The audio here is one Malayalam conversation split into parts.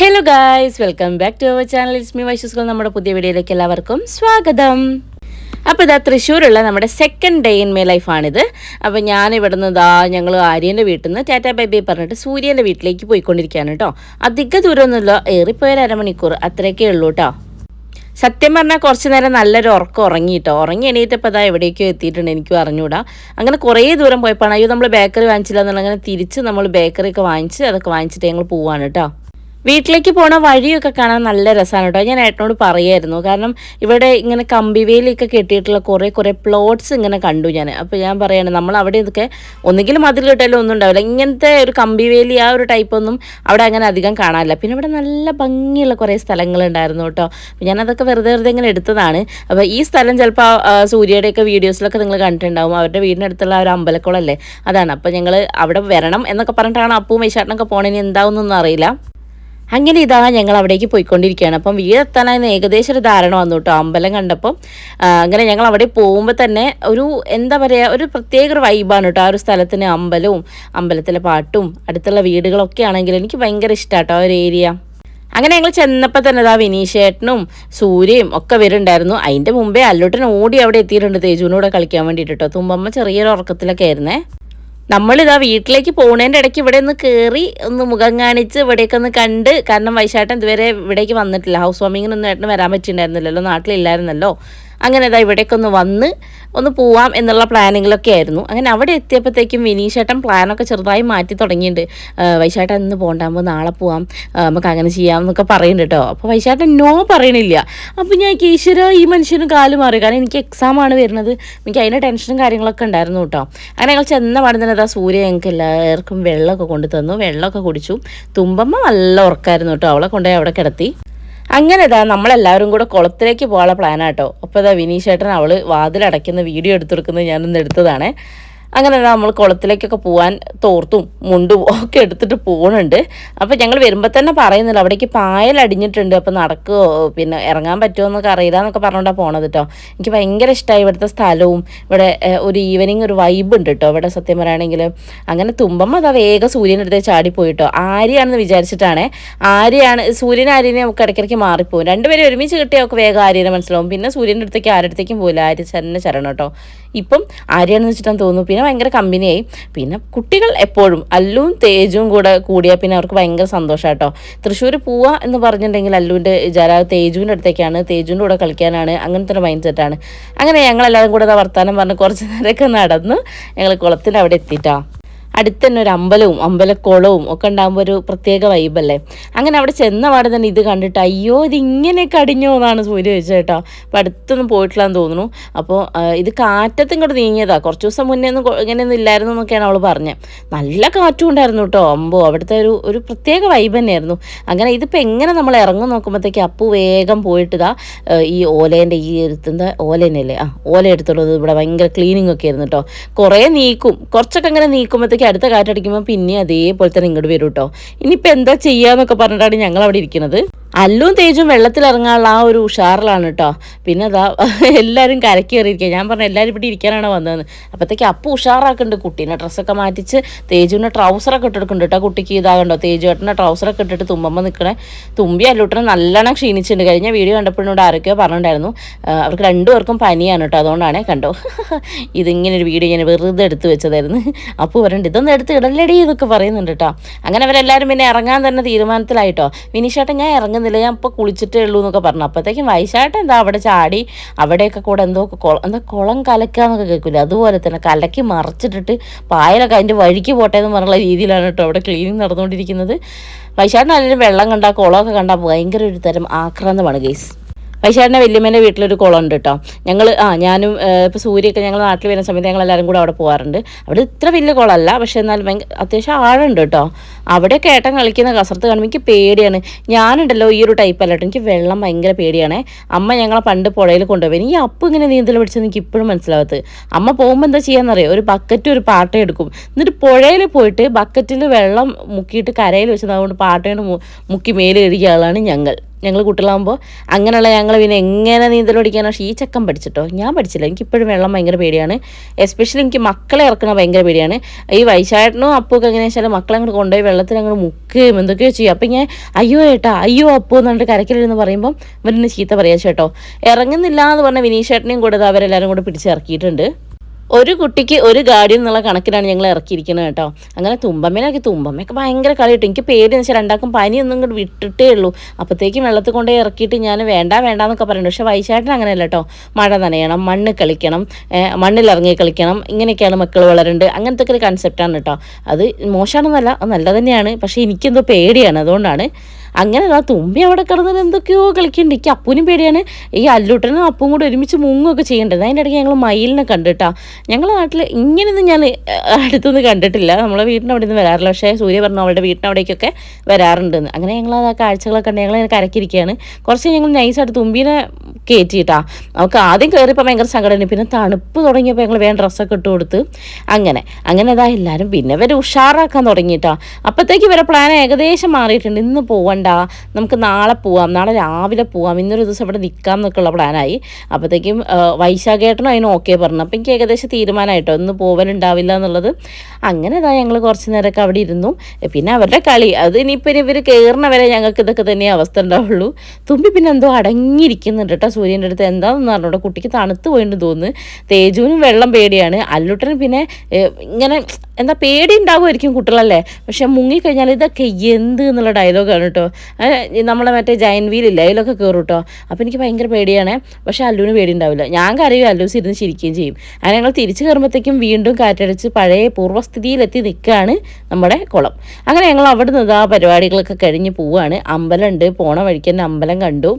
Hello guys welcome back to our channel it's me വൈശുസ്കൾ നമ്മുടെ പുതിയ വീഡിയോയിലേക്ക് എല്ലാവർക്കും സ്വാഗതം. അപ്പോൾ ഇതാ തൃശ്ശൂരുള്ള നമ്മുടെ സെക്കൻഡ് ഡേ ഇൻ മൈ ലൈഫാണിത് അപ്പോൾ ഞാൻ ഇവിടുന്ന് ഇതാ ഞങ്ങൾ ആര്യന്റെ വീട്ടിൽ നിന്ന് ടാറ്റാ ബൈ ബൈ പറഞ്ഞിട്ട് സൂര്യന്റെ വീട്ടിലേക്ക് പോയിക്കൊണ്ടിരിക്കുകയാണ് കേട്ടോ അധിക ദൂരമൊന്നുമില്ല. ഏറിപ്പോയൊരു അരമണിക്കൂർ. അത്രയൊക്കെ ഉള്ളൂ കേട്ടോ സത്യം പറഞ്ഞാൽ കുറച്ച് നേരം നല്ലൊരു ഉറക്കം ഉറങ്ങിയിട്ടോ ഉറങ്ങി എണീറ്റപ്പോൾ അതാ എവിടേക്കോ എത്തിയിട്ടുണ്ട് എനിക്ക് അറിഞ്ഞൂടാ. അങ്ങനെ കുറേ ദൂരം പോയപ്പോൾ അയ്യോ നമ്മൾ ബേക്കറി വാങ്ങിച്ചില്ല എന്നുള്ള അങ്ങനെ തിരിച്ച് നമ്മൾ ബേക്കറി ഒക്കെ വാങ്ങിച്ച് അതൊക്കെ വാങ്ങിച്ചിട്ട് ഞങ്ങൾ പോവാണ് കേട്ടോ വീട്ടിലേക്ക് പോണ വഴിയൊക്കെ കാണാൻ നല്ല രസമാണ് കേട്ടോ. ഞാൻ ഏട്ടനോട് പറയായിരുന്നു. കാരണം ഇവിടെ ഇങ്ങനെ കമ്പിവേലിയൊക്കെ കെട്ടിയിട്ടുള്ള കുറേ കുറേ പ്ലോട്ട്സ് ഇങ്ങനെ കണ്ടു ഞാൻ. അപ്പോൾ ഞാൻ പറയാണ് നമ്മൾ അവിടെ ഇതൊക്കെ ഒന്നുകിൽ മതിൽ കിട്ടാലും ഒന്നും ഉണ്ടാവില്ല. ഇങ്ങനത്തെ ഒരു കമ്പിവേലി ആ ഒരു ടൈപ്പ് ഒന്നും അവിടെ അങ്ങനെ അധികം കാണാനില്ല. പിന്നെ ഇവിടെ നല്ല ഭംഗിയുള്ള കുറേ സ്ഥലങ്ങളുണ്ടായിരുന്നു കേട്ടോ. അപ്പോൾ ഞാനതൊക്കെ വെറുതെ വെറുതെ ഇങ്ങനെ എടുത്തതാണ്. അപ്പോൾ ഈ സ്ഥലം ചിലപ്പോൾ സൂര്യയുടെയൊക്കെ വീഡിയോസിലൊക്കെ നിങ്ങൾ കണ്ടിട്ടുണ്ടാവും. അവരുടെ വീടിനടുത്തുള്ള ഒരു അമ്പലക്കുളമല്ലേ അതാണ്. അപ്പോൾ ഞങ്ങൾ അവിടെ വരണം എന്നൊക്കെ പറഞ്ഞിട്ടാണ് അപ്പവും മൈശാട്ടനൊക്കെ പോണേന് എന്താവുന്നൊന്നും അറിയില്ല. അങ്ങനെ ഇതാ ഞങ്ങൾ അവിടേക്ക് പോയിക്കൊണ്ടിരിക്കുകയാണ്. അപ്പം വീടെത്താനായിരുന്നു ഏകദേശം ഒരു ധാരണ വന്നു കേട്ടോ. അമ്പലം കണ്ടപ്പം അങ്ങനെ ഞങ്ങൾ അവിടെ പോകുമ്പോൾ തന്നെ ഒരു എന്താ പറയുക ഒരു പ്രത്യേക ഒരു വൈബാണ് കേട്ടോ. ആ ഒരു സ്ഥലത്തിന് അമ്പലവും അമ്പലത്തിലെ പാട്ടും അടുത്തുള്ള വീടുകളൊക്കെ ആണെങ്കിൽ എനിക്ക് ഭയങ്കര ഇഷ്ടമാട്ടോ ആ ഒരു ഏരിയ അങ്ങനെ ഞങ്ങൾ ചെന്നപ്പോൾ തന്നെ ഇതാ വിനീഷേട്ടനും സൂര്യയും ഒക്കെ വരുന്നുണ്ടായിരുന്നു. അതിന്റെ മുമ്പേ അല്ലോട്ടൻ ഓടി അവിടെ എത്തിയിട്ടുണ്ട് തേജുവിനോട് കളിക്കാൻ വേണ്ടിയിട്ട് കേട്ടോ. തുമ്പമ്മ ചെറിയൊരു ഉറക്കത്തിലൊക്കെ ആയിരുന്നേ. നമ്മളിതാ വീട്ടിലേക്ക് പോകുന്നതിന്റെ ഇടയ്ക്ക് ഇവിടെ ഒന്ന് കയറി ഒന്ന് മുഖം കാണിച്ച് ഇവിടെയൊക്കെ ഒന്ന് കണ്ട് കാരണം വൈശാട്ടൻ ഇതുവരെ ഇവിടേക്ക് വന്നിട്ടില്ല. ഹൗസ് വാമിങ്ങിനൊന്നും ഏട്ടന് വരാൻ പറ്റിയിട്ടുണ്ടായിരുന്നില്ലല്ലോ നാട്ടിലില്ലായിരുന്നല്ലോ. അങ്ങനെ ഇതാ ഇവിടേക്ക് ഒന്ന് വന്ന് ഒന്ന് പോവാം എന്നുള്ള പ്ലാനിങ്ങിലൊക്കെ ആയിരുന്നു. അങ്ങനെ അവിടെ എത്തിയപ്പോഴത്തേക്കും വിനീഷേട്ടൻ പ്ലാനൊക്കെ ചെറുതായി മാറ്റി തുടങ്ങിയിട്ടുണ്ട്. വൈശാട്ടൻ ഇന്ന് പോകണ്ടാകുമ്പോൾ നാളെ പോവാം. നമുക്ക് അങ്ങനെ ചെയ്യാം എന്നൊക്കെ പറയുന്നുണ്ട് കേട്ടോ. അപ്പോൾ വൈശാട്ടൻ നോ പറയണില്ല. അപ്പോൾ ഞാൻ ഈശ്വര ഈ മനുഷ്യന് കാൽ മാറി. കാരണം എനിക്ക് എക്സാമാണ് വരുന്നത്. എനിക്ക് അതിന്റെ ടെൻഷനും കാര്യങ്ങളൊക്കെ ഉണ്ടായിരുന്നു കേട്ടോ. അങ്ങനെ ഞങ്ങൾ ചെന്ന പാടുന്ന തന്നെ അതാ സൂര്യ ഞങ്ങൾക്ക് എല്ലാവർക്കും വെള്ളമൊക്കെ കൊണ്ടു തന്നു. വെള്ളമൊക്കെ കുടിച്ചു. തുമ്പമ്മ നല്ല ഉറക്കായിരുന്നു കേട്ടോ. അവളെ കൊണ്ടുപോയി അവിടെ കിടത്തി. അങ്ങനെ ഇതാ നമ്മളെല്ലാവരും കൂടെ കുളത്തിലേക്ക് പോകാനുള്ള പ്ലാനാട്ടോ അപ്പോൾ ഇതാ വിനീഷേട്ടൻ അവൾ വാതിലടയ്ക്കുന്ന വീഡിയോ എടുത്തെടുക്കുന്നത് ഞാനൊന്ന് എടുത്തതാണേ. അങ്ങനെ നമ്മൾ കുളത്തിലേക്കൊക്കെ പോകാൻ തോർത്തും മുണ്ടും ഒക്കെ എടുത്തിട്ട് പോകുന്നുണ്ട് അപ്പോൾ ഞങ്ങൾ വരുമ്പോൾ തന്നെ പറയുന്നില്ല അവിടേക്ക് പായലടിഞ്ഞിട്ടുണ്ട് അപ്പം അപ്പോൾ നടക്കുമോ പിന്നെ ഇറങ്ങാൻ പറ്റുമോ എന്നൊക്കെ അറിയില്ല എന്നൊക്കെ പറഞ്ഞുകൊണ്ടാണ് പോണത് കേട്ടോ എനിക്ക് ഭയങ്കര ഇഷ്ടമായി ഇവിടുത്തെ സ്ഥലവും ഇവിടെ ഒരു ഈവനിങ് ഒരു വൈബ് ഉണ്ട് കേട്ടോ ഇവിടെ സത്യം പറയുകയാണെങ്കിൽ അങ്ങനെ തുമ്പം അതാ വേഗം അടുത്ത് ചാടിപ്പോയിട്ടോ ആര്യാണെന്ന് വിചാരിച്ചിട്ടാണ് ആര്യാണ് സൂര്യൻ ആര്യനെ നമുക്ക് ഇടയ്ക്കിടയ്ക്ക് മാറിപ്പോകും രണ്ടുപേരും ഒരുമിച്ച് കിട്ടിയാൽ നമുക്ക് വേഗം ആര്യനെ മനസ്സിലാവും. പിന്നെ സൂര്യന്റെ അടുത്തേക്ക് ആരുടെ അടുത്തേക്കും പോകില്ല ആര്യ തന്നെ ചരണം കേട്ടോ ഇപ്പം ആര്യാണെന്ന് വെച്ചിട്ടാണ് തോന്നുന്നു. പിന്നെ ഭയങ്കര കമ്പനിയായി പിന്നെ കുട്ടികൾ എപ്പോഴും അല്ലുവും തേജും കൂടെ കൂടിയാൽ പിന്നെ അവർക്ക് ഭയങ്കര സന്തോഷം കേട്ടോ തൃശ്ശൂർ പോവുക എന്ന് പറഞ്ഞിട്ടുണ്ടെങ്കിൽ അല്ലുവിന്റെ ജല തേജുവിന്റെ അടുത്തേക്കാണ്. തേജുവിന്റെ കൂടെ കളിക്കാനാണ്. അങ്ങനത്തെ ഒരു മൈൻഡ് സെറ്റാണ് അങ്ങനെ ഞങ്ങളെല്ലാവരും കൂടെ വർത്തമാനം പറഞ്ഞ് കുറച്ച് നേരമൊക്കെ നടന്ന് ഞങ്ങൾ കുളത്തിന്റെ അവിടെ എത്തിയിട്ടാ അടുത്ത് തന്നെ ഒരു അമ്പലവും അമ്പലക്കുളവും ഒക്കെ ഉണ്ടാകുമ്പോൾ ഒരു പ്രത്യേക വൈബല്ലേ അങ്ങനെ അവിടെ ചെന്ന പാടെ തന്നെ ഇത് കണ്ടിട്ട് അയ്യോ ഇത് ഇങ്ങനെ കടിഞ്ഞോ എന്നാണ് സൂര്യ ചോദിച്ചത് കേട്ടോ. അപ്പോൾ അടുത്തൊന്നും പോയിട്ടില്ലാന്ന് തോന്നുന്നു. അപ്പോൾ ഇത് കാറ്റത്തും ഇങ്ങോട്ട് നീങ്ങിയതാണ് കുറച്ച് ദിവസം മുന്നേ ഒന്നും ഇങ്ങനെയൊന്നും ഇല്ലായിരുന്നു എന്നൊക്കെയാണ് അവൾ പറഞ്ഞത് നല്ല കാറ്റും ഉണ്ടായിരുന്നു കേട്ടോ അമ്പോ. അവിടുത്തെ ഒരു ഒരു പ്രത്യേക വൈബ് തന്നെയായിരുന്നു. അങ്ങനെ ഇതിപ്പോൾ എങ്ങനെ നമ്മൾ ഇറങ്ങും നോക്കുമ്പോഴത്തേക്ക് അപ്പു വേഗം പോയിട്ട് ഇതാ ഈ ഓലേന്റെ ഈ എടുത്തുന്ന ഓലേനല്ലേ ആ ഓല എടുത്തുള്ളത് ഇവിടെ ഭയങ്കര ക്ലീനിങ് ഒക്കെ ആയിരുന്നു കേട്ടോ. കുറേ നീക്കും. കുറച്ചൊക്കെ അങ്ങനെ നീക്കുമ്പോഴത്തേക്ക് അടുത്ത കാറ്റടിക്കുമ്പോൾ പിന്നെ അതേപോലെ തന്നെ ഇങ്ങോട്ട് വരും കേട്ടോ ഇനിയിപ്പോൾ എന്താ ചെയ്യാന്നൊക്കെ പറഞ്ഞിട്ടാണ് ഞങ്ങൾ അവിടെ ഇരിക്കുന്നത്. അല്ലും തേജും വെള്ളത്തിലിറങ്ങാനുള്ള ആ ഒരു ഉഷാറിലാണ് കേട്ടോ. പിന്നെ അതാ എല്ലാവരും കരക്കി കയറിയിരിക്കുക ഞാൻ പറഞ്ഞു എല്ലാവരും ഇവിടെ ഇരിക്കാനാണ് വന്നതെന്ന്. അപ്പോഴത്തേക്ക് അപ്പു ഉഷാറാക്കുന്നുണ്ട് കുട്ടീനെ. ഡ്രസ്സൊക്കെ മാറ്റിച്ച് തേജുവിന്റെ ട്രൗസറൊക്കെ ഇട്ടെടുക്കുന്നുണ്ട് കേട്ടോ. കുട്ടിക്ക് ഇതാകണ്ടോ? തേജുവേട്ടന്റെ ട്രൗസറൊക്കെ ഇട്ടിട്ട് തുമ്പമ്മ നിൽക്കണേ തുമ്പി അല്ലൂട്ടനെ നല്ലോണം ക്ഷീണിച്ചിട്ടുണ്ട്. കഴിഞ്ഞ വീഡിയോ കണ്ടപ്പോഴോട് ആരൊക്കെയോ പറഞ്ഞിട്ടുണ്ടായിരുന്നു. അവർക്ക് രണ്ടുപേർക്കും പനിയാണ് കേട്ടോ. അതുകൊണ്ടാണേ കണ്ടോ. ഇതിങ്ങനെ ഒരു വീഡിയോ ഞാൻ വെറുതെ എടുത്ത് വെച്ചതായിരുന്നു. അപ്പോൾ പറയുന്നുണ്ട് ഇതൊന്നും എടുത്ത് ഇടലടി എന്നൊക്കെ പറയുന്നുണ്ട് കേട്ടോ. അങ്ങനെ അവരെല്ലാവരും പിന്നെ ഇറങ്ങാൻ തന്നെ തീരുമാനത്തിലായിട്ടോ. വിനീഷേട്ടൻ ഞാൻ ഇറങ്ങുന്നില്ല ഞാൻ ഇപ്പോൾ കുളിച്ചിട്ടേ ഉള്ളൂ എന്നൊക്കെ പറഞ്ഞു. അപ്പോഴത്തേക്കും വൈശാട്ടൻ എന്താ അവിടെ ചാടി അവിടെയൊക്കെ കൂടെ എന്തോ കുളം എന്താ കുളം കലക്കുക എന്നൊക്കെ കേൾക്കില്ല അതുപോലെ തന്നെ കലക്കി മറിച്ചിട്ടിട്ട് പായലൊക്കെ അതിന്റെ വഴിക്ക് പോട്ടെ എന്ന് പറഞ്ഞുള്ള രീതിയിലാണ് കേട്ടോ അവിടെ ക്ലീനിങ് നടന്നുകൊണ്ടിരിക്കുന്നത്. വൈശാട്ടൻ അല്ലെങ്കിൽ വെള്ളം കണ്ടാൽ കുളമൊക്കെ കണ്ടാൽ ഭയങ്കര ഒരു തരം ആക്രാന്തമാണ് ഗെയ്സ് വൈശാഖിന്റെ വല്യമ്മേന്റെ വീട്ടിലൊരു കുളം ഉണ്ട് കേട്ടോ. ഞങ്ങൾ ആ ഞാനും ഇപ്പോൾ സൂര്യയൊക്കെ ഞങ്ങൾ നാട്ടിൽ വരുന്ന സമയത്ത് ഞങ്ങൾ എല്ലാവരും കൂടെ അവിടെ പോകാറുണ്ട് അവിടെ ഇത്ര വലിയ കുളമല്ല പക്ഷേ എന്നാൽ ഭയങ്കര അത്യാവശ്യം ആഴമുണ്ട് കേട്ടോ. അവിടെയൊക്കെ ഏട്ടൻ കളിക്കുന്ന കസർത്ത് കാണുമ്പോൾ എനിക്ക് പേടിയാണ്. ഞാനുണ്ടല്ലോ ഈ ഒരു ടൈപ്പ് അല്ലാട്ടോ എനിക്ക് വെള്ളം ഭയങ്കര പേടിയാണേ. അമ്മ ഞങ്ങളെ പണ്ട് പുഴയിൽ കൊണ്ടുപോയി. ഈ അപ്പ് ഇങ്ങനെ നീന്തൽ പഠിച്ചത് എനിക്ക് ഇപ്പോഴും മനസ്സിലാവത്ത് അമ്മ പോകുമ്പോൾ എന്താ ചെയ്യാന്നറിയോ? ഒരു ബക്കറ്റ് ഒരു പാട്ട എടുക്കും. എന്നിട്ട് പുഴയിൽ പോയിട്ട് ബക്കറ്റിൽ വെള്ളം മുക്കിയിട്ട് കരയിൽ വെച്ചത് അതുകൊണ്ട് പാട്ടയുടെ മുക്കി മേലെ കഴുകിയ ആളാണ് ഞങ്ങൾ. ഞങ്ങൾ കുട്ടികളാകുമ്പോൾ അങ്ങനെയുള്ള ഞങ്ങൾ പിന്നെ എങ്ങനെ നീന്തൽ പഠിക്കാനോ? പക്ഷേ ഈ ചക്കൻ പഠിച്ചിട്ടോ? ഞാൻ പഠിച്ചില്ല. എനിക്കിപ്പോഴും വെള്ളം ഭയങ്കര പേടിയാണ്. എസ്പെഷ്യലി എനിക്ക് മക്കളെ ഇറക്കണ ഭയങ്കര പേടിയാണ്. ഈ വൈശാട്ടനും അപ്പൊക്കെ എങ്ങനെയാ വെച്ചാൽ മക്കളെ അങ്ങോട്ട് കൊണ്ടുപോയി വെള്ളത്തിൽ അങ്ങോട്ട് മുക്കുകയും എന്തൊക്കെയോ ചെയ്യും. അപ്പം ഞാൻ അയ്യോ ഏട്ടാ അയ്യോ അപ്പോ എന്ന് പറഞ്ഞിട്ട് കരക്കിലിരുന്ന് പറയുമ്പം ഇവരെന്നെ ചീത്ത പറയാ ചേട്ടോ ഇറങ്ങുന്നില്ല എന്ന് പറഞ്ഞ വിനീഷേട്ടനെയും കൂടെ ദാ അവരെല്ലാവരും കൂടെ പിടിച്ച് ഇറക്കിയിട്ടുണ്ട്. ഒരു കുട്ടിക്ക് ഒരു ഗാർഡിയൻ എന്നുള്ള കണക്കിലാണ് ഞങ്ങൾ ഇറക്കിയിരിക്കുന്നത് കേട്ടോ. അങ്ങനെ തുമ്പമ്മേനൊക്കെ തുമ്പമ്മയൊക്കെ ഭയങ്കര കളി കിട്ടും. എനിക്ക് പേടിയെന്ന് വെച്ചാൽ രണ്ടാക്കും പനിയൊന്നും ഇങ്ങോട്ട് വിട്ടിട്ടേ ഉള്ളൂ. അപ്പോഴത്തേക്കും വെള്ളത്തിൽ കൊണ്ടേ ഇറക്കിയിട്ട് ഞാൻ വേണ്ട വേണ്ട എന്നൊക്കെ പറയുന്നുണ്ട് പക്ഷേ വൈശാട്ടൻ അങ്ങനെയല്ല കേട്ടോ. മഴ നനയണം മണ്ണ് കളിക്കണം മണ്ണിലിറങ്ങി കളിക്കണം. ഇങ്ങനെയൊക്കെയാണ് മക്കൾ വളരുന്നത് അങ്ങനത്തെ ഒക്കെ ഒരു കൺസെപ്റ്റാണ് കേട്ടോ. അത് മോശമാണെന്നല്ല അത് നല്ല തന്നെയാണ്. പക്ഷേ എനിക്കെന്തോ പേടിയാണ്. അതുകൊണ്ടാണ് അങ്ങനെ ആ തുമ്പി അവിടെ കിടന്നിട്ട് എന്തൊക്കെയോ കളിക്കുന്നുണ്ട് എനിക്ക് അപ്പൂനും പേടിയാണ്. ഈ അല്ലൂട്ടനും അപ്പും കൂടെ ഒരുമിച്ച് മുങ്ങുമൊക്കെ ചെയ്യേണ്ടത്. അതിന്റെ ഇടയ്ക്ക് ഞങ്ങൾ മയിലിനെ കണ്ടിട്ടാ. ഞങ്ങളുടെ നാട്ടിൽ ഇങ്ങനെയൊന്നും ഞാൻ അടുത്തൊന്നും കണ്ടിട്ടില്ല. നമ്മളെ വീടിന്റെ അവിടെ നിന്ന് വരാറില്ല. പക്ഷേ സൂര്യ പറഞ്ഞു അവളുടെ വീടിന്റെ അവിടേക്കൊക്കെ വരാറുണ്ടെന്ന്. അങ്ങനെ ഞങ്ങൾ ആ കാഴ്ചകളൊക്കെ കണ്ട് ഞങ്ങൾ കരക്കിരിക്കുകയാണ് കുറച്ച് ഞങ്ങൾ നൈസായിട്ട് തുമ്പീനെ കയറ്റിയിട്ടാ അവൾക്ക് ആദ്യം കയറിയപ്പോൾ ഭയങ്കര സങ്കടമാണ് പിന്നെ തണുപ്പ് തുടങ്ങിയപ്പോൾ ഞങ്ങൾ വേണ്ട ഡ്രസ്സൊക്കെ ഇട്ട് കൊടുത്ത്. അങ്ങനെ അങ്ങനെ ഇതാ എല്ലാവരും പിന്നെ ഇവരെ ഉഷാറാക്കാൻ തുടങ്ങിയിട്ടാ. അപ്പോഴത്തേക്ക് ഇവരെ പ്ലാൻ ഏകദേശം മാറിയിട്ടുണ്ട്. ഇന്ന് പോവണ്ട. നമുക്ക് നാളെ പോവാം. നാളെ രാവിലെ പോവാം. ഇന്നൊരു ദിവസം ഇവിടെ നിൽക്കാം എന്നൊക്കെയുള്ള പ്ലാനായി അപ്പോഴത്തേക്കും വൈശാഖേട്ടനും അതിന് ഓക്കെ പറഞ്ഞു. അപ്പം എനിക്ക് ഏകദേശം തീരുമാനമായിട്ടോ ഒന്ന് പോവലുണ്ടാവില്ല എന്നുള്ളത്. അങ്ങനെ ഇതാ ഞങ്ങൾ കുറച്ച് നേരമൊക്കെ അവിടെ ഇരുന്നു. പിന്നെ അവരുടെ കളി. അത് ഇനിയിപ്പോൾ ഇവർ കയറുന്ന വരെ ഞങ്ങൾക്ക് ഇതൊക്കെ തന്നെ അവസ്ഥ ഉണ്ടാവുള്ളൂ. തുമ്പി പിന്നെ എന്തോ അടങ്ങിയിരിക്കുന്നുണ്ട് കേട്ടോ സൂര്യന്റെ അടുത്ത്. എന്താണെന്ന് പറഞ്ഞോട്ടോ കുട്ടിക്ക് തണുത്ത് പോയിട്ട് തോന്നുന്നു. തേജുവിനും വെള്ളം പേടിയാണ്. അല്ലുട്ടന് പിന്നെ ഇങ്ങനെ എന്താ പേടി ഉണ്ടാവുമായിരിക്കും കുട്ടികളല്ലേ? പക്ഷെ മുങ്ങിക്കഴിഞ്ഞാൽ ഇതൊക്കെ എന്ത് എന്നുള്ള ഡയലോഗാണ് കേട്ടോ നമ്മളെ മറ്റേ ജയൻ വീലില്ല അതിലൊക്കെ കയറും കേട്ടോ അപ്പോൾ എനിക്ക് ഭയങ്കര പേടിയാണ്. പക്ഷെ അല്ലുവിന് പേടി ഉണ്ടാവില്ല ഞാൻ കരയും അല്ലൂസ് ഇരുന്ന് ചിരിക്കുകയും ചെയ്യും. അങ്ങനെ ഞങ്ങൾ തിരിച്ചു കയറുമ്പോഴത്തേക്കും വീണ്ടും കാറ്റടിച്ച് പഴയ പൂർവസ്ഥിതിയിലെത്തി നിൽക്കുകയാണ് നമ്മുടെ കുളം. അങ്ങനെ ഞങ്ങൾ അവിടെ നിന്ന് ആ പരിപാടികളൊക്കെ കഴിഞ്ഞ് പോവുകയാണ്. അമ്പലമുണ്ട്. പോണ വഴിക്ക് തന്നെ അമ്പലം കണ്ടു.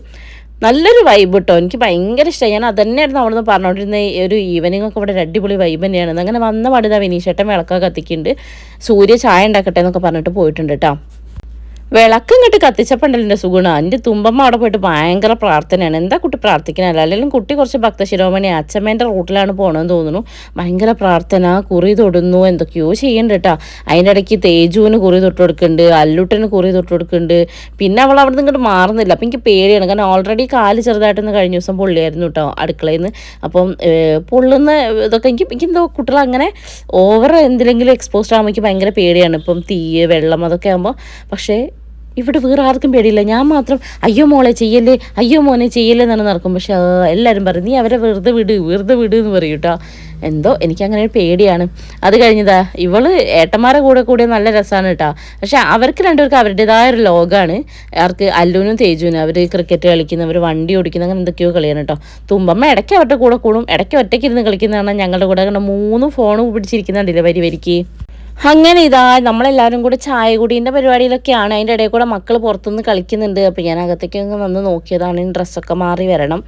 നല്ലൊരു വൈബ് കേട്ടോ എനിക്ക് ഭയങ്കര ഇഷ്ടമായി. ഞാൻ അതന്നെയായിരുന്നു അവിടെ നിന്ന് പറഞ്ഞുകൊണ്ടിരുന്ന ഒരു ഈവനിങ് ഒക്കെ ഇവിടെ അടിപൊളി വൈബ് തന്നെയാണ്. അങ്ങനെ വന്ന പാടിതാ വിനീഷേട്ടൻ വിളക്കൊക്കെ കത്തിക്കുന്നുണ്ട്. സൂര്യ ചായ ഉണ്ടാക്കട്ടെ എന്നൊക്കെ പറഞ്ഞിട്ട് പോയിട്ടുണ്ട് കേട്ടോ. വിളക്കം ഇങ്ങോട്ട് കത്തിച്ചപ്പണ്ടല്ലോ സുഗുണ. എന്റെ തുമ്പമ്മ അവിടെ പോയിട്ട് ഭയങ്കര പ്രാർത്ഥനയാണ്. എന്താ കുട്ടി പ്രാർത്ഥിക്കണല്ല അല്ലെങ്കിൽ കുട്ടി കുറച്ച് ഭക്തശിരോമണി അച്ഛമ്മേന്റെ റൂട്ടിലാണ് പോകണമെന്ന് തോന്നുന്നു. ഭയങ്കര പ്രാർത്ഥന കുറി തൊടുന്നു എന്തൊക്കെയോ ചെയ്യണ്ട കേട്ടോ അതിന്റെ ഇടയ്ക്ക് തേജുവിന് കുറി തൊട്ട് കൊടുക്കുന്നുണ്ട് അല്ലുട്ടന് കുറി തൊട്ട് കൊടുക്കുന്നുണ്ട് പിന്നെ അവൾ അവിടെ നിന്ന് ഇങ്ങോട്ട് മാറുന്നില്ല. അപ്പം എനിക്ക് പേടിയാണ്. കാരണം ഓൾറെഡി കാൽ ചെറുതായിട്ടൊന്ന് കഴിഞ്ഞ ദിവസം പൊള്ളിയായിരുന്നു കേട്ടോ അടുക്കളയിൽ നിന്ന് അപ്പം പൊള്ളുന്ന ഇതൊക്കെ എനിക്ക് എനിക്ക് എന്തോ കുട്ടികൾ അങ്ങനെ ഓവർ എന്തിലെങ്കിലും എക്സ്പോസ്ഡ് ആകുമ്പോൾ എനിക്ക് ഭയങ്കര പേടിയാണ്. ഇപ്പം തീ വെള്ളം അതൊക്കെ ആകുമ്പോൾ പക്ഷേ ഇവിടെ വേറെ ആർക്കും പേടിയില്ല. ഞാൻ മാത്രം അയ്യോ മോളെ ചെയ്യല്ലേ അയ്യോ മോനെ ചെയ്യല്ലേ എന്നാണ് നടക്കും. പക്ഷെ എല്ലാവരും പറയും നീ അവരെ വെറുതെ വിട് വെറുതെ വിട് എന്ന് പറയും കേട്ടോ. എന്തോ എനിക്കങ്ങനെ ഒരു പേടിയാണ്. അത് കഴിഞ്ഞതാ ഇവൾ ഏട്ടന്മാരെ കൂടെ കൂടെ നല്ല രസമാണ് കേട്ടോ. പക്ഷെ അവർക്ക് രണ്ടുപേർക്കും അവരുടേതായ ഒരു ലോകമാണ്. അവർക്ക് അല്ലുവിനും തേജുവിനും അവർ ക്രിക്കറ്റ് കളിക്കുന്നവർ വണ്ടി ഓടിക്കുന്ന അങ്ങനെ എന്തൊക്കെയോ കളിയാണ് കേട്ടോ. തുമ്പമ്മ ഇടയ്ക്ക് അവരുടെ കൂടെ കൂടും ഇടയ്ക്ക് ഒറ്റയ്ക്ക് ഇരുന്ന് കളിക്കുന്നതാണ് ഞങ്ങളുടെ കൂടെ. കാരണം മൂന്ന് ഫോണും പിടിച്ചിരിക്കുന്നുണ്ടല്ലേ വരി വരിക്ക്. അങ്ങനെ ഇതാ നമ്മളെല്ലാവരും കൂടെ ചായ കുടീന്റെ പരിപാടിയിലൊക്കെയാണ്. അതിന്റെ ഇടയിൽ കൂടെ മക്കൾ പുറത്തുനിന്ന് കളിക്കുന്നുണ്ട്. അപ്പോൾ ഞാൻ അകത്തേക്ക് അങ്ങ് വന്ന് നോക്കിയതാണ്. ഡ്രസ്സൊക്കെ മാറി വരണം.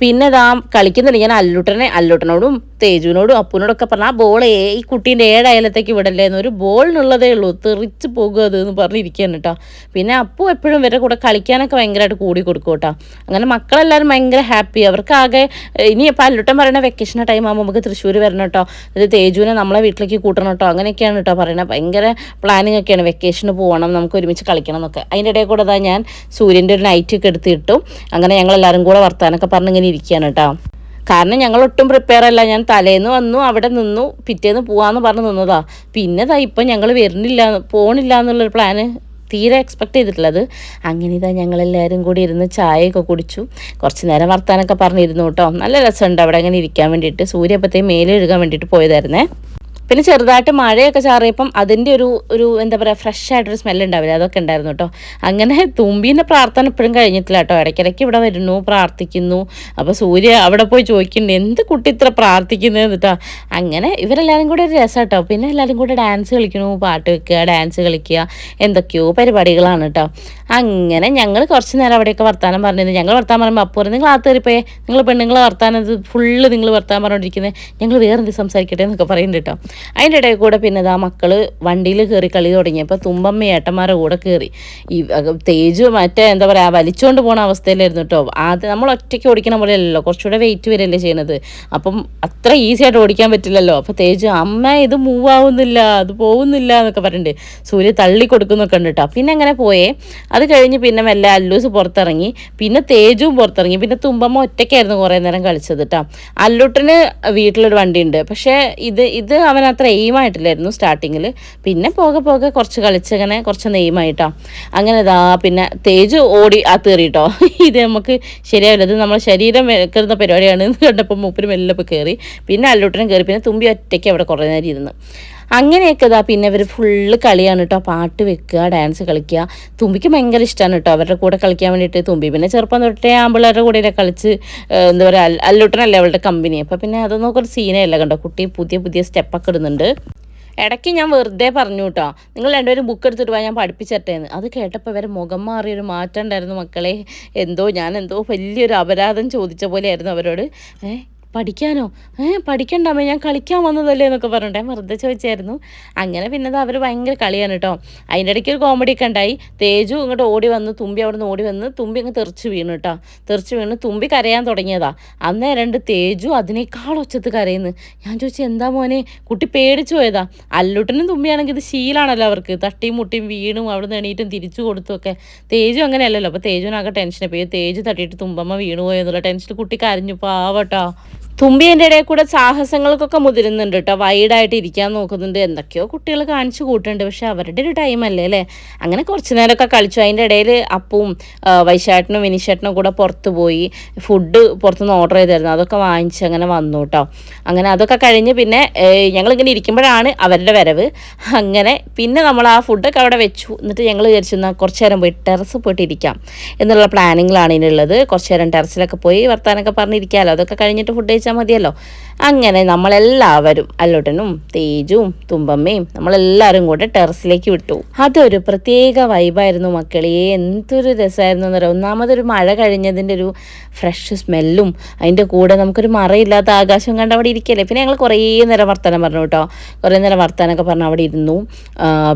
പിന്നെ ഇതാ കളിക്കുന്നുണ്ട്. ഞാൻ അല്ലുട്ടനെ അല്ലുട്ടനോടും തേജുവിനോടും അപ്പുവിനോടൊക്കെ പറഞ്ഞാൽ ആ ബോൾ ഈ കുട്ടീന്റെ ഏഴായാലത്തേക്ക് വിടല്ലേ? ഒരു ബോളിനുള്ളതേ ഉള്ളൂ. തെറിച്ച് പോകുക അത് എന്ന് പറഞ്ഞിരിക്കുകയാണ് കേട്ടോ. പിന്നെ അപ്പു എപ്പോഴും ഇവരുടെ കൂടെ കളിക്കാനൊക്കെ ഭയങ്കരമായിട്ട് കൂടി കൊടുക്കും കേട്ടോ. അങ്ങനെ മക്കളെല്ലാവരും ഭയങ്കര ഹാപ്പി അവർക്ക് ആകെ ഏഹ്, ഇനി ഇപ്പം അല്ലുട്ടൻ പറയുന്ന വെക്കേഷൻ ടൈം ആകുമ്പോൾ നമുക്ക് തൃശ്ശൂർ വരണം കേട്ടോ. ഇത് തേജുവിനെ നമ്മളെ വീട്ടിലേക്ക് കൂട്ടണം കേട്ടോ. അങ്ങനെയൊക്കെയാണ് കേട്ടോ പറയുന്നത് ഭയങ്കര പ്ലാനിങ് ഒക്കെയാണ്. വെക്കേഷന് പോകണം നമുക്ക് ഒരുമിച്ച് കളിക്കണം എന്നൊക്കെ. അതിന്റെ ഇടയിൽ കൂടെ തന്നെ ഞാൻ സൂര്യന്റെ ഒരു നൈറ്റ് ഒക്കെ എടുത്തിട്ടു അങ്ങനെ ഞങ്ങൾ എല്ലാവരും കൂടെ വർത്താനൊക്കെ പറഞ്ഞ് ഇങ്ങനെ ഇരിക്കുകയാണ് കേട്ടോ. കാരണം ഞങ്ങൾ ഒട്ടും പ്രിപ്പയർ അല്ല. ഞാൻ തലേന്ന് വന്നു അവിടെ നിന്നു പിറ്റേന്ന് പോവാന്ന് പറഞ്ഞ് നിന്നതാ. പിന്നെ ഇതാ ഇപ്പം ഞങ്ങൾ വരുന്നില്ല പോണില്ല എന്നുള്ളൊരു പ്ലാന് തീരെ എക്സ്പെക്ട് ചെയ്തിട്ടുള്ളത് അങ്ങനെ ഇതാ ഞങ്ങളെല്ലാവരും കൂടി ഇരുന്ന് ചായയൊക്കെ കുടിച്ചു. കുറച്ച് നേരം വർത്താനൊക്കെ പറഞ്ഞിരുന്നു കേട്ടോ. നല്ല രസമുണ്ട് അവിടെ അങ്ങനെ ഇരിക്കാൻ വേണ്ടിയിട്ട്. സൂര്യപ്പത്തെ മേലെ എഴുകാൻ വേണ്ടിയിട്ട് പോയതായിരുന്നേ. പിന്നെ ചെറുതായിട്ട് മഴയൊക്കെ ചാറിയപ്പം അതിന്റെ ഒരു ഒരു എന്താ പറയുക ഫ്രഷ് ആയിട്ടൊരു സ്മെല്ല് ഉണ്ടാവില്ല. അതൊക്കെ ഉണ്ടായിരുന്നു കേട്ടോ. അങ്ങനെ തുമ്പീന്റെ പ്രാർത്ഥന ഇപ്പോഴും കഴിഞ്ഞിട്ടില്ല കേട്ടോ. ഇടയ്ക്കിടയ്ക്ക് ഇവിടെ വരുന്നു പ്രാർത്ഥിക്കുന്നു. അപ്പോൾ സൂര്യ അവിടെ പോയി ചോദിക്കുന്നുണ്ട് എന്ത് കുട്ടി ഇത്ര പ്രാർത്ഥിക്കുന്നത് കേട്ടോ അങ്ങനെ ഇവരെല്ലാവരും കൂടെ ഒരു രസം കേട്ടോ പിന്നെ എല്ലാവരും കൂടെ ഡാൻസ് കളിക്കണു പാട്ട് വെക്കുക ഡാൻസ് കളിക്കുക എന്തൊക്കെയോ പരിപാടികളാണ് കേട്ടോ അങ്ങനെ ഞങ്ങൾ കുറച്ച് നേരം അവിടെയൊക്കെ വർത്താനം പറഞ്ഞിരുന്നു. ഞങ്ങൾ വർത്താനം പറയുമ്പോൾ അപ്പോൾ നിങ്ങൾ ആ തെറിപ്പേ നിങ്ങൾ പെണ്ണുങ്ങളെ വർത്താനം ഇത് ഫുള്ള് നിങ്ങൾ വർത്താൻ പറഞ്ഞുകൊണ്ടിരിക്കുന്നത് ഞങ്ങൾ വേറെ എന്ത് സംസാരിക്കട്ടെ എന്നൊക്കെ പറയുന്നുണ്ട് കേട്ടോ അതിന്റെ ഇടയിൽ കൂടെ പിന്നെ ഇതാ മക്കൾ വണ്ടിയിൽ കയറി കളി തുടങ്ങിയപ്പോൾ തുമ്പമ്മ ഏട്ടന്മാരെ കൂടെ കയറി ഈ തേജ് തേജു മറ്റേ എന്താ പറയുക വലിച്ചുകൊണ്ട് പോണ അവസ്ഥയിലായിരുന്നു കേട്ടോ ആദ്യം നമ്മൾ ഒറ്റയ്ക്ക് ഓടിക്കണ പോലെയല്ലല്ലോ കുറച്ചുകൂടെ വെയിറ്റ് വരല്ലേ ചെയ്യണത്. അപ്പം അത്ര ഈസി ആയിട്ട് ഓടിക്കാൻ പറ്റില്ലല്ലോ. അപ്പോൾ തേജു അമ്മ ഇത് മൂവ് ആവുന്നില്ല അത് പോകുന്നില്ല എന്നൊക്കെ പറഞ്ഞിട്ടുണ്ട് സൂര്യ തള്ളി കൊടുക്കുന്നൊക്കെ ഉണ്ട് കേട്ടോ പിന്നെ അങ്ങനെ പോയേ. അത് കഴിഞ്ഞ് പിന്നെ മെല്ലെ അല്ലൂസ് പുറത്തിറങ്ങി. പിന്നെ തേജുവും പുറത്തിറങ്ങി. പിന്നെ തുമ്പമ്മ ഒറ്റയ്ക്കായിരുന്നു കുറേ നേരം കളിച്ചത് കേട്ടോ അല്ലൂട്ടിന് വീട്ടിലൊരു വണ്ടിയുണ്ട്. പക്ഷേ ഇത് ഇത് അവൻ അത്ര എയിമായിട്ടില്ലായിരുന്നു സ്റ്റാർട്ടിങ്ങിൽ പിന്നെ പോകെ പോകെ കുറച്ച് കളിച്ചങ്ങനെ കുറച്ച് നെയ്മായിട്ടോ അങ്ങനെ ഇതാ പിന്നെ തേജ് ഓടി ആ കയറിട്ടോ ഇത് നമുക്ക് ശരിയാവില്ല. ഇത് നമ്മുടെ ശരീരം വെക്കുന്ന പരിപാടിയാണ് കണ്ടപ്പോൾ മൂപ്പര് മെല്ലെ കയറി പിന്നെ അല്ലൂട്ടനും കയറി പിന്നെ തുമ്പി ഒറ്റയ്ക്ക് അവിടെ കുറേ നേരം ഇരുന്ന്. അങ്ങനെയൊക്കെ ഇതാ പിന്നെ ഇവർ ഫുള്ള് കളിയാണ് കേട്ടോ പാട്ട് വെക്കുക ഡാൻസ് കളിക്കുക. തുമ്പിക്ക് ഭയങ്കര ഇഷ്ടമാണ് കേട്ടോ അവരുടെ കൂടെ കളിക്കാൻ വേണ്ടിയിട്ട് തുമ്പി. പിന്നെ ചെറുപ്പം തൊട്ടേ ആമ്പിള്ളേരുടെ കൂടെ കളിച്ച് എന്താ പറയുക അല്ലൂട്ടനല്ലേ അവളുടെ കമ്പനി അപ്പോൾ പിന്നെ അതൊന്നും ഒരു സീനല്ല കണ്ടോ. കുട്ടി പുതിയ പുതിയ സ്റ്റെപ്പൊക്കെ ഇടുന്നുണ്ട്. ഇടയ്ക്ക് ഞാൻ വെറുതെ പറഞ്ഞു കേട്ടോ നിങ്ങൾ രണ്ടുപേരും ബുക്ക് എടുത്തിട്ട് പോയാൽ ഞാൻ പഠിപ്പിച്ചിട്ടേന്ന് അത് കേട്ടപ്പോൾ ഇവരെ മുഖം മാറിയൊരു മാറ്റം ഉണ്ടായിരുന്നു മക്കളെ. എന്തോ ഞാൻ എന്തോ വലിയൊരു അപരാധം ചോദിച്ച പോലെയായിരുന്നു അവരോട്. ഏ പഠിക്കാനോ? ഏ പഠിക്കണ്ടമ്മ ഞാൻ കളിക്കാൻ വന്നതല്ലേ എന്നൊക്കെ പറഞ്ഞിട്ട് വെറുതെ ചോദിച്ചായിരുന്നു. അങ്ങനെ പിന്നെ അവർ ഭയങ്കര കളിയാണ് കേട്ടോ അതിന്റെ ഇടയ്ക്ക് ഒരു കോമഡി ഒക്കെ ഉണ്ടായി. തേജു ഇങ്ങോട്ട് ഓടി വന്ന് തുമ്പി അവിടെ നിന്ന് ഓടി വന്ന് തുമ്പി അങ്ങ് തെറിച്ച് വീണു കേട്ടോ തെറിച്ച് വീണ് തുമ്പി കരയാൻ തുടങ്ങിയതാ. അന്നേരം രണ്ട് തേജു അതിനേക്കാൾ ഒച്ചത്ത് കരയുന്നു. ഞാൻ ചോദിച്ചു എന്താ മോനെ? കുട്ടി പേടിച്ചു പോയതാ. അല്ലുട്ടനും തുമ്പിയാണെങ്കിൽ ഇത് ശീലാണല്ലോ അവർക്ക്. തട്ടിയും മുട്ടിയും വീണും അവിടെ നിന്ന് എണീറ്റും തിരിച്ചു കൊടുത്തുമൊക്കെ തേജു അങ്ങനെയല്ലല്ലോ. അപ്പോൾ തേജുവിനാകെ ടെൻഷൻ പോയി തേജു തട്ടിയിട്ട് തുമ്പമ്മ വീണു പോയെന്നുള്ള ടെൻഷൻ കുട്ടി കരഞ്ഞു. പാവട്ടോ തുമ്പി എന്റെ ഇടയിൽ കൂടെ സാഹസങ്ങൾക്കൊക്കെ മുതിരുന്നുണ്ട് കേട്ടോ വൈഡായിട്ട് ഇരിക്കാൻ നോക്കുന്നുണ്ട്. എന്തൊക്കെയോ കുട്ടികൾ കാണിച്ചു കൂട്ടുന്നുണ്ട് പക്ഷെ അവരുടെ ഒരു ടൈം അല്ലേ അല്ലേ? അങ്ങനെ കുറച്ച് നേരമൊക്കെ കളിച്ചു. അതിന്റെ ഇടയിൽ അപ്പവും വൈശാട്ടനും വിനിശേട്ടനും കൂടെ പുറത്ത് പോയി. ഫുഡ് പുറത്തുനിന്ന് ഓർഡർ ചെയ്തായിരുന്നു. അതൊക്കെ വാങ്ങിച്ച് അങ്ങനെ വന്നു കേട്ടോ അങ്ങനെ അതൊക്കെ കഴിഞ്ഞ് പിന്നെ ഞങ്ങളിങ്ങനെ ഇരിക്കുമ്പോഴാണ് അവരുടെ വരവ്. അങ്ങനെ പിന്നെ നമ്മൾ ആ ഫുഡൊക്കെ അവിടെ വെച്ചു. എന്നിട്ട് ഞങ്ങൾ വിചാരിച്ചു കുറച്ച് നേരം പോയി ടെറസ് പോയിട്ട് ഇരിക്കാം എന്നുള്ള പ്ലാനിങ്ങിലാണ് ഇതിനുള്ളത് കുറച്ച് നേരം ടെറസിലൊക്കെ പോയി വർത്താനൊക്കെ പറഞ്ഞിരിക്കാമല്ലോ അതൊക്കെ കഴിഞ്ഞിട്ട് ഫുഡ് echamos 10. അങ്ങനെ നമ്മളെല്ലാവരും അല്ലോട്ടനും തേജും തുമ്പമ്മയും നമ്മളെല്ലാവരും കൂടെ ടെറസിലേക്ക് വിട്ടു. അതൊരു പ്രത്യേക വൈബായിരുന്നു മക്കളെ. എന്തൊരു രസമായിരുന്നു എന്നറിയാം? ഒന്നാമതൊരു മഴ കഴിഞ്ഞതിന്റെ ഒരു ഫ്രഷ് സ്മെല്ലും അതിന്റെ കൂടെ നമുക്കൊരു മറയില്ലാത്ത ആകാശം കണ്ട് അവിടെ ഇരിക്കല്ലേ? പിന്നെ ഞങ്ങൾ കുറേ നേരം വർത്തമാനം പറഞ്ഞു കേട്ടോ. കുറേ നേരം വർത്തമാനമൊക്കെ പറഞ്ഞു അവിടെ ഇരുന്നു.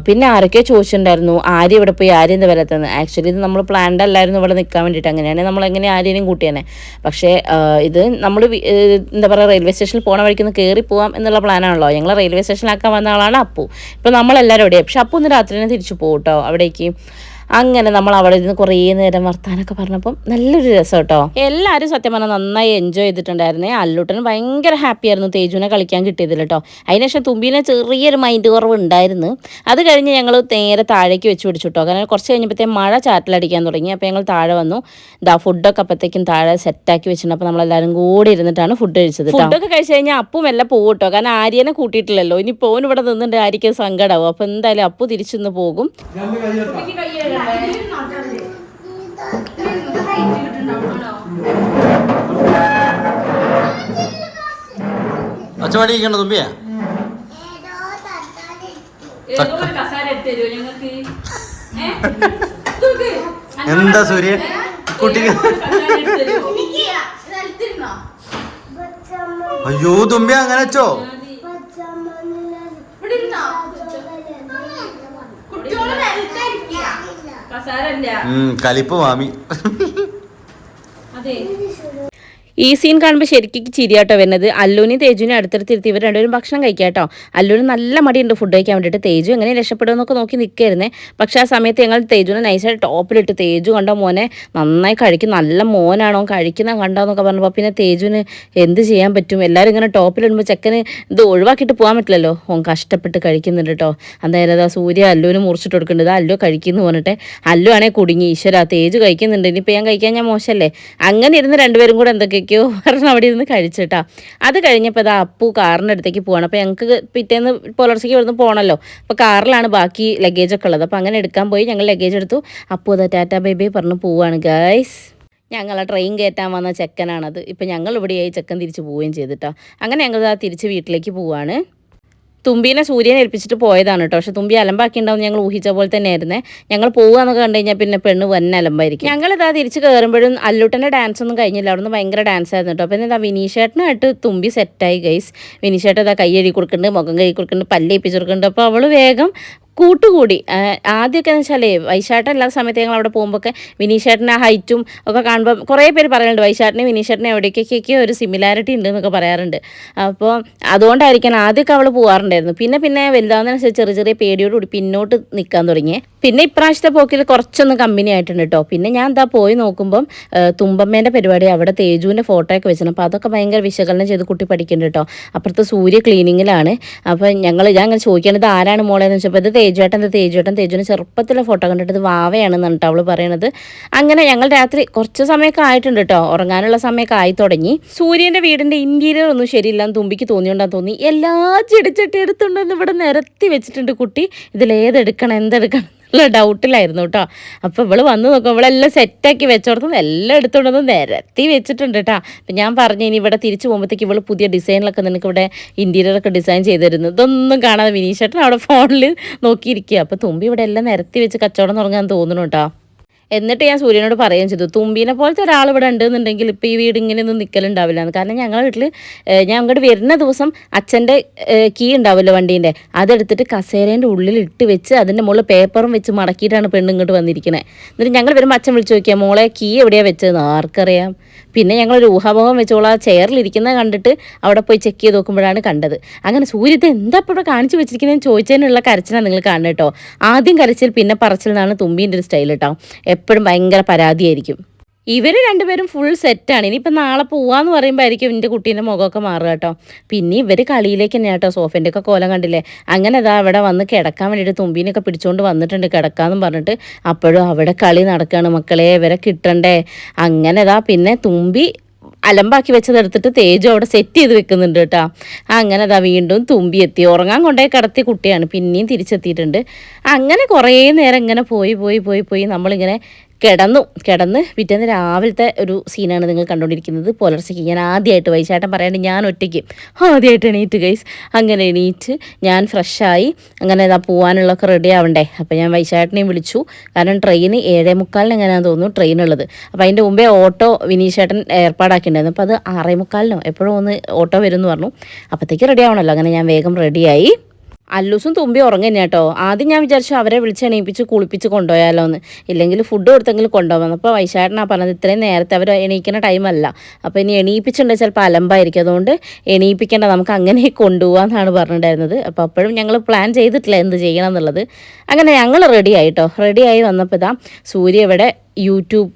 പിന്നെ ആരൊക്കെയോ ചോദിച്ചിട്ടുണ്ടായിരുന്നു ആര്യ ഇവിടെ പോയി? ആര്യ എന്താ വരാത്തതെന്ന് ആക്ച്വലി ഇത് നമ്മൾ പ്ലാൻഡ് അല്ലായിരുന്നു ഇവിടെ നിൽക്കാൻ വേണ്ടിയിട്ട്. അങ്ങനെയാണ് നമ്മളെങ്ങനെ ആര്യനെയും കൂട്ടിയാനെ? പക്ഷേ ഇത് നമ്മൾ എന്താ പറയുക റെയിൽവേ സ്റ്റേഷനിൽ പോണ വഴിക്ക് ഒന്ന് കയറി പോകാം എന്നുള്ള പ്ലാനാണല്ലോ. ഞങ്ങൾ റെയിൽവേ സ്റ്റേഷനിലാക്കാൻ വന്ന ആളാണ് അപ്പു. ഇപ്പം നമ്മളെല്ലാവരും എവിടെയാണ് പക്ഷെ അപ്പു ഒന്ന് രാത്രി തന്നെ തിരിച്ചു പോകും കേട്ടോ അവിടേക്ക്. അങ്ങനെ നമ്മൾ അവിടെ ഇരുന്ന് കുറേ നേരം വർത്താനൊക്കെ പറഞ്ഞപ്പം നല്ലൊരു രസം കേട്ടോ എല്ലാവരും സത്യം പറഞ്ഞാൽ നന്നായി എൻജോയ് ചെയ്തിട്ടുണ്ടായിരുന്നേ. അല്ലൂട്ടന് ഭയങ്കര ഹാപ്പി ആയിരുന്നു. തേജുവിനെ കളിക്കാൻ കിട്ടിയതിൽ കേട്ടോ അതിനുശേഷം തുമ്പിനെ ചെറിയൊരു മൈൻഡ് കുറവ് ഉണ്ടായിരുന്നു അത് കഴിഞ്ഞ് ഞങ്ങൾ നേരെ താഴേക്ക് വെച്ച് പിടിച്ചു കേട്ടോ കാരണം കുറച്ച് കഴിഞ്ഞപ്പോഴത്തേ മഴ ചാറ്റിലടിക്കാൻ തുടങ്ങി. അപ്പോൾ ഞങ്ങൾ താഴെ വന്നു. ദാ ഫുഡൊക്കെ അപ്പോഴത്തേക്കും താഴെ സെറ്റാക്കി വെച്ചിട്ടുണ്ട്. അപ്പോൾ നമ്മളെല്ലാവരും കൂടി ഇരുന്നിട്ടാണ് ഫുഡ് കഴിച്ചത് ഫുഡൊക്കെ കഴിച്ച് കഴിഞ്ഞാൽ അപ്പും എല്ലാം പോകും കേട്ടോ കാരണം ആര്യനെ കൂട്ടിയിട്ടില്ലല്ലോ. ഇനി പോൻ ഇവിടെ നിന്നിട്ട് ആര്യക്ക് സങ്കടമാവും അപ്പോൾ എന്തായാലും അപ്പു തിരിച്ചിന്ന് പോകും. ഒച്ചപാടിക്കണ്ട തുമ്പിയാ? എന്താ സൂര്യ? കുട്ടിക്ക് അയ്യോ തുമ്പി അങ്ങനെ വെച്ചോ? കലിപ്പ് മാമി. ഈ സീൻ കാണുമ്പോൾ ശരിക്കും ചിരിയാട്ടോ വരുന്നത്. അല്ലുവിനെയും തേജുവിനെ അടുത്തടുത്തിരുത്തി ഇവർ രണ്ടുപേരും ഭക്ഷണം കഴിക്കാം കേട്ടോ. അല്ലുവിന് നല്ല മടിയുണ്ട് ഫുഡ് കഴിക്കാൻ വേണ്ടിയിട്ട്. തേജു എങ്ങനെ രക്ഷപ്പെടുമെന്നൊക്കെ നോക്കി നിൽക്കായിരുന്നേ. പക്ഷേ ആ സമയത്ത് ഞങ്ങൾ തേജുവിനെ നൈസായിട്ട് ടോപ്പിലിട്ട് തേജു കണ്ടോ മോനെ? നന്നായി കഴിക്കും. നല്ല മോനാണോ കഴിക്കുന്ന കണ്ടോ എന്നൊക്കെ പറഞ്ഞപ്പോൾ പിന്നെ തേജുവിന് എന്ത് ചെയ്യാൻ പറ്റും? എല്ലാവരും ഇങ്ങനെ ടോപ്പിലിടുമ്പോൾ ചെക്കന് ഇത് ഒഴിവാക്കിയിട്ട് പോകാൻ പറ്റില്ലല്ലോ? ഓൻ കഷ്ടപ്പെട്ട് കഴിക്കുന്നുണ്ട് കേട്ടോ. അതായത് അതാ സൂര്യ അല്ലുവിന് മുറിച്ചിട്ട് കൊടുക്കേണ്ടത് അല്ലു കഴിക്കുന്നു പറഞ്ഞിട്ട് അല്ലു ആണെങ്കിൽ കുടുങ്ങി. ഈശ്വര തേജു കഴിക്കുന്നുണ്ട്. ഇനിയിപ്പോൾ ഞാൻ കഴിക്കാൻ ഞാൻ മോശമല്ലേ? അങ്ങനെ ഇരുന്ന് രണ്ടുപേരും കൂടെ എന്തൊക്കെയൊക്കെയോ പറഞ്ഞ് അവിടെ ഇരുന്ന് കഴിച്ചിട്ടാ. അത് കഴിഞ്ഞപ്പോൾ ഇതാ അപ്പു കാറിന്റെ അടുത്തേക്ക് പോവാണ്. അപ്പോൾ ഞങ്ങൾക്ക് പിറ്റേന്ന് പുലർച്ചയ്ക്ക് ഇവിടുന്ന് പോകണമല്ലോ അപ്പോൾ കാറിലാണ് ബാക്കി ലഗേജൊക്കെ ഉള്ളത്. അപ്പോൾ അങ്ങനെ എടുക്കാൻ പോയി. ഞങ്ങൾ ലഗേജ് എടുത്തു. അപ്പു അതാ ടാറ്റ ബേബി പറഞ്ഞ് പോവാണ് ഗൈസ് ഞങ്ങളെ ട്രെയിൻ കയറ്റാൻ വന്ന ചെക്കനാണത്. ഇപ്പം ഞങ്ങൾ ഇവിടെയായി ചെക്കൻ തിരിച്ച് പോവുകയും ചെയ്തിട്ടോ. അങ്ങനെ ഞങ്ങൾ ആ തിരിച്ച് വീട്ടിലേക്ക് പോവാണ്. തുമ്പീനെ സൂര്യനെ ഏൽപ്പിച്ചിട്ട് പോയതാണ് കേട്ടോ പക്ഷെ തുമ്പി അലമ്പാക്കിണ്ടാവും ഞങ്ങൾ ഊഹിച്ച പോലെ തന്നെയായിരുന്നേ. ഞങ്ങൾ പോവുകയെന്നൊക്കെ കണ്ടു കഴിഞ്ഞാൽ പിന്നെ പെണ്ണ് വന്നെ അലമ്പായിരിക്കും. ഞങ്ങൾ ഇതാ തിരിച്ച് കയറുമ്പോഴും അല്ലുട്ടന്റെ ഡാൻസ് ഒന്നും കഴിഞ്ഞില്ല. അവിടുന്ന് ഭയങ്കര ഡാൻസ് ആയിരുന്നു കേട്ടോ പിന്നെ ഇതാ വിനീഷേട്ടനായിട്ട് തുമ്പി സെറ്റായി ഗൈസ്. വിനീഷേട്ടൻ ഇതാ കൈ എഴുതി കൊടുക്കുന്നുണ്ട് മുഖം കഴുകി കൊടുക്കുന്നുണ്ട് പല്ലേപ്പിച്ച് കൊടുക്കുന്നുണ്ട്. അപ്പോൾ അവൾ വേഗം കൂട്ടുകൂടി. ആദ്യമൊക്കെ എന്ന് വെച്ചാലേ വൈശാട്ടൻ എല്ലാ സമയത്ത് ഞങ്ങൾ അവിടെ പോകുമ്പോഴൊക്കെ വിനീഷേട്ടന്റെ ഹൈറ്റും ഒക്കെ കാണുമ്പോൾ കുറേ പേര് പറയുന്നുണ്ട് വൈശാട്ടനെ വിനീഷേട്ടനെ എവിടേക്കൊക്കെ ഒരു സിമിലാരിറ്റി ഉണ്ട് എന്നൊക്കെ പറയാറുണ്ട്. അപ്പോൾ അതുകൊണ്ടായിരിക്കണം ആദ്യമൊക്കെ അവൾ പോകാറുണ്ടായിരുന്നു പിന്നെ പിന്നെ വലുതാവുന്നതിനനുസരിച്ച് ചെറിയ ചെറിയ പേടിയോടുകൂടി പിന്നോട്ട് നിൽക്കാൻ തുടങ്ങി. പിന്നെ ഇപ്രാവശ്യത്തെ പോക്കിൽ കുറച്ചൊന്ന് കമ്പനി ആയിട്ടുണ്ട് കേട്ടോ പിന്നെ ഞാൻ എന്താ പോയി നോക്കുമ്പം തുമ്പമ്മേന്റെ പരിപാടി അവിടെ തേജുവിന്റെ ഫോട്ടോയൊക്കെ വെച്ചിട്ടുണ്ട് അപ്പോൾ അതൊക്കെ ഭയങ്കര വിശകലനം ചെയ്ത് കുട്ടി പഠിക്കുന്നുണ്ട് കേട്ടോ അപ്പുറത്തെ സൂര്യ ക്ലീനിങ്ങിലാണ് അപ്പോൾ ഞങ്ങൾ ഞാൻ അങ്ങനെ ചോദിക്കണത് ആരാണ് മോളെ എന്ന് വെച്ചപ്പോൾ ഇത് തേജുവേട്ടൻ എന്താ തേജുവേട്ടൻ തേജുവിന് ചെറുപ്പത്തിലെ ഫോട്ടോ കണ്ടിട്ട് വാവയാണെന്ന് കേട്ടോ അവൾ പറയണത്. അങ്ങനെ ഞങ്ങൾ രാത്രി കുറച്ച് സമയമൊക്കെ ആയിട്ടുണ്ട് കേട്ടോ ഉറങ്ങാനുള്ള സമയമൊക്കെ ആയി തുടങ്ങി. സൂര്യന്റെ വീടിന്റെ ഇന്റീരിയർ ഒന്നും ശരിയില്ലാന്ന് തുമ്പിക്ക് തോന്നിയോണ്ടാന്ന് തോന്നി. എല്ലാ ചെടിച്ചട്ടി എടുത്തുണ്ടെന്ന് ഇവിടെ നിരത്തി വെച്ചിട്ടുണ്ട് കുട്ടി. ഇതിലേതെടുക്കണം എന്തെടുക്കണം? ഉള്ള ഡൗട്ടിലായിരുന്നു കേട്ടോ അപ്പോൾ ഇവൾ വന്ന് നോക്കും ഇവളെല്ലാം സെറ്റാക്കി വെച്ചോടത്തുനിന്ന് എല്ലാം എടുത്തോണ്ടൊന്ന് നിരത്തി വെച്ചിട്ടുണ്ട് കേട്ടോ അപ്പം ഞാൻ പറഞ്ഞു ഇനി ഇവിടെ തിരിച്ചു പോകുമ്പോഴത്തേക്ക് ഇവൾ പുതിയ ഡിസൈനിലൊക്കെ നിനക്ക് ഇവിടെ ഇന്റീരിയറൊക്കെ ഡിസൈൻ ചെയ്തിരുന്നു ഇതൊന്നും കാണാതെ വിനീഷേട്ടൻ അവിടെ ഫോണിൽ നോക്കിയിരിക്കുക അപ്പോൾ തുമ്പി ഇവിടെ എല്ലാം നിരത്തി വെച്ച് കച്ചവടം തുടങ്ങാൻ തോന്നുന്നു കേട്ടോ എന്നിട്ട് ഞാൻ സൂര്യനോട് പറയുകയും ചെയ്തു തുമ്പീനെ പോലത്തെ ഒരാൾ ഇവിടെ ഉണ്ടെന്നുണ്ടെങ്കിൽ ഇപ്പോൾ ഈ വീട് ഇങ്ങനെയൊന്നും നിൽക്കലുണ്ടാവില്ലെന്ന് കാരണം ഞങ്ങളുടെ വീട്ടിൽ ഞാൻ അങ്ങോട്ട് വരുന്ന ദിവസം അച്ഛന്റെ കീ ഉണ്ടാവില്ല വണ്ടീന്റെ അതെടുത്തിട്ട് കസേരേന്റെ ഉള്ളിൽ ഇട്ട് വെച്ച് അതിന്റെ മുകളിൽ പേപ്പറും വെച്ച് മടക്കിയിട്ടാണ് പെണ്ണ് ഇങ്ങോട്ട് വന്നിരിക്കുന്നത് എന്നിട്ട് ഞങ്ങൾ വരുമ്പോൾ അച്ഛൻ വിളിച്ച് നോക്കിയാൽ മോളെ കീ എവിടെയാണ് വെച്ചതെന്ന് ആർക്കറിയാം. പിന്നെ ഞങ്ങളൊരു ഊഹാഭോഗം വെച്ചോളാം ചെയറിലിരിക്കുന്നത് കണ്ടിട്ട് അവിടെ പോയി ചെക്ക് ചെയ്ത് നോക്കുമ്പോഴാണ് കണ്ടത്. അങ്ങനെ സൂര്യ ഇത് എന്താ ഇപ്പോൾ കാണിച്ചു വെച്ചിരിക്കുന്നതെന്ന് ചോദിച്ചതിനുള്ള കരച്ചിലാണ് നിങ്ങൾ കാണുന്നത് കേട്ടോ. ആദ്യം കരച്ചിൽ പിന്നെ പറച്ചിൽ എന്നാണ് തുമ്പീന്റെ ഒരു സ്റ്റൈൽ കേട്ടോ. എപ്പോഴും ഭയങ്കര പരാതിയായിരിക്കും. ഇവർ രണ്ടുപേരും ഫുൾ സെറ്റാണ് ഇനിയിപ്പോൾ നാളെ പോവാന്ന് പറയുമ്പോൾ ആയിരിക്കും എന്റെ കുട്ടീന്റെ മുഖമൊക്കെ മാറുക കേട്ടോ പിന്നെ ഇവർ കളിയിലേക്ക് തന്നെ കേട്ടോ സോഫേന്റെ ഒക്കെ കോലം കണ്ടില്ലേ? അങ്ങനെ അതാ അവിടെ വന്ന് കിടക്കാൻ വേണ്ടിയിട്ട് തുമ്പീനൊക്കെ പിടിച്ചുകൊണ്ട് വന്നിട്ടുണ്ട് കിടക്കാമെന്നും പറഞ്ഞിട്ട്. അപ്പോഴും അവിടെ കളി നടക്കുകയാണ് മക്കളെ ഇവരെ കിട്ടണ്ടേ? അങ്ങനെ അതാ പിന്നെ തുമ്പി അലമ്പാക്കി വെച്ചതെടുത്തിട്ട് തേജു അവിടെ സെറ്റ് ചെയ്ത് വെക്കുന്നുണ്ട് കേട്ടോ. അങ്ങനെ അതാ വീണ്ടും തുമ്പി എത്തി. ഉറങ്ങാൻ കൊണ്ടേ കിടത്തി കുട്ടിയാണ്. പിന്നെയും തിരിച്ചെത്തിയിട്ടുണ്ട്. അങ്ങനെ കുറേ നേരം ഇങ്ങനെ പോയി പോയി പോയി പോയി നമ്മളിങ്ങനെ കിടന്നു. കിടന്ന് പിറ്റേന്ന് രാവിലത്തെ ഒരു സീനാണ് നിങ്ങൾ കണ്ടുകൊണ്ടിരിക്കുന്നത് പുലർച്ചയ്ക്ക് ഞാൻ ആദ്യമായിട്ട് വൈശാട്ടൻ പറയാണ്ട് ഞാൻ ഒറ്റയ്ക്ക്. ആദ്യമായിട്ട് എണീറ്റ് ഗൈസ് അങ്ങനെ എണീറ്റ് ഞാൻ ഫ്രഷായി അങ്ങനെ ഇതാ പോകാനുള്ളതൊക്കെ റെഡി ആവണ്ടേ. അപ്പോൾ ഞാൻ വൈശാട്ടിനെയും വിളിച്ചു. കാരണം ട്രെയിൻ ഏഴേ മുക്കാലിന് എങ്ങനെയാണെന്ന് തോന്നുന്നു ട്രെയിൻ ഉള്ളത്. അപ്പോൾ അതിന്റെ മുമ്പേ ഓട്ടോ വിനീഷേട്ടൻ ഏർപ്പാടാക്കിയിട്ടുണ്ടായിരുന്നു അപ്പോൾ അത് ആറേ മുക്കാലിനോ എപ്പോഴും ഒന്ന് ഓട്ടോ വരും എന്ന് പറഞ്ഞു. അപ്പോഴത്തേക്ക് റെഡി ആവണമല്ലോ അങ്ങനെ ഞാൻ വേഗം റെഡിയായി അല്ലൂസും തുമ്പി ഉറങ്ങുന്ന കേട്ടോ. ആദ്യം ഞാൻ വിചാരിച്ചു അവരെ വിളിച്ച് എണീപ്പിച്ച് കുളിപ്പിച്ച് കൊണ്ടുപോയാലോ എന്ന് ഇല്ലെങ്കിൽ ഫുഡ് കൊടുത്തെങ്കിലും കൊണ്ടുപോകാം. അപ്പോൾ വൈശാട്ടനാ പറഞ്ഞത് ഇത്രയും നേരത്തെ അവർ എണീക്കുന്ന ടൈമല്ല അപ്പോൾ ഇനി എണീപ്പിച്ചിട്ടുണ്ടെങ്കിൽ ചിലപ്പോൾ അലമ്പായിരിക്കും. അതുകൊണ്ട് എണീപ്പിക്കേണ്ട നമുക്ക് അങ്ങനെ കൊണ്ടുപോകാമെന്നാണ് പറഞ്ഞിട്ടുണ്ടായിരുന്നത്. അപ്പോൾ അപ്പോഴും ഞങ്ങൾ പ്ലാൻ ചെയ്തിട്ടില്ല എന്ത് ചെയ്യണം എന്നുള്ളത്. അങ്ങനെ ഞങ്ങൾ റെഡി ആയിട്ടോ റെഡി ആയി വന്നപ്പോൾ ഇതാ സൂര്യ ഇവിടെ യൂട്യൂബ്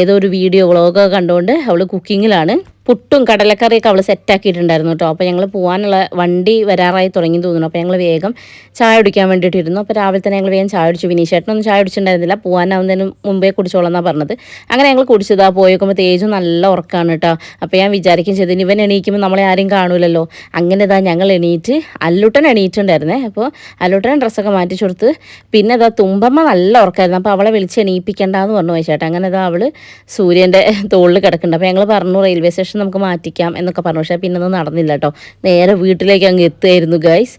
ഏതോ ഒരു വീഡിയോ വ്ളോഗൊക്കെ കണ്ടുകൊണ്ട് അവൾ കുക്കിങ്ങിലാണ് പുട്ടും കടലക്കറിയൊക്കെ അവൾ സെറ്റാക്കിയിട്ടുണ്ടായിരുന്നു കേട്ടോ അപ്പോൾ ഞങ്ങൾ പോകാനുള്ള വണ്ടി വരാറായി തുടങ്ങി തോന്നുന്നു. അപ്പോൾ ഞങ്ങൾ വേഗം ചായ കുടിക്കാൻ വേണ്ടിയിട്ടിരുന്നു. അപ്പോൾ രാവിലെ തന്നെ ഞങ്ങൾ വേഗം ചായ കുടിച്ചു. വിനീഷേട്ടനൊന്നും ചായ കുടിച്ചിട്ടുണ്ടായിരുന്നില്ല. പോകാനാവുന്നതിന് മുമ്പേ കുടിച്ചോളാം എന്നാണ് പറഞ്ഞത്. അങ്ങനെ ഞങ്ങൾ കുടിച്ചതാ. പോയി നോക്കുമ്പോൾ തേജും നല്ല ഉറക്കമാണ് കേട്ടോ അപ്പോൾ ഞാൻ വിചാരിക്കും ചെയ്തു ഇവൻ എണീക്കുമ്പോൾ നമ്മളെ ആരും കാണൂലല്ലോ. അങ്ങനെ ഇതാ ഞങ്ങൾ എണീറ്റ് അല്ലുട്ടൻ എണീറ്റുണ്ടായിരുന്നേ അപ്പോൾ അല്ലുട്ടൻ ഡ്രസ്സൊക്കെ മാറ്റി കൊടുത്ത് പിന്നെ ഇതാ തുമ്പമ്മ നല്ല ഉറക്കമായിരുന്നു അപ്പോൾ അവളെ വിളിച്ച് എണീപ്പിക്കണ്ടെന്ന് പറഞ്ഞു വൈശേട്ടാ അങ്ങനെ ഇതാ അവൾ സൂര്യന്റെ തോളിൽ കിടക്കുന്നുണ്ട്. അപ്പോൾ ഞങ്ങൾ പറഞ്ഞു റെയിൽവേ സ്റ്റേഷൻ നമുക്ക് മാറ്റിക്കാം എന്നൊക്കെ പറഞ്ഞു. പക്ഷേ പിന്നെ ഒന്നും നടന്നില്ല കേട്ടോ. നേരെ വീട്ടിലേക്ക് അങ്ങ് എത്തുമായിരുന്നു ഗൈസ്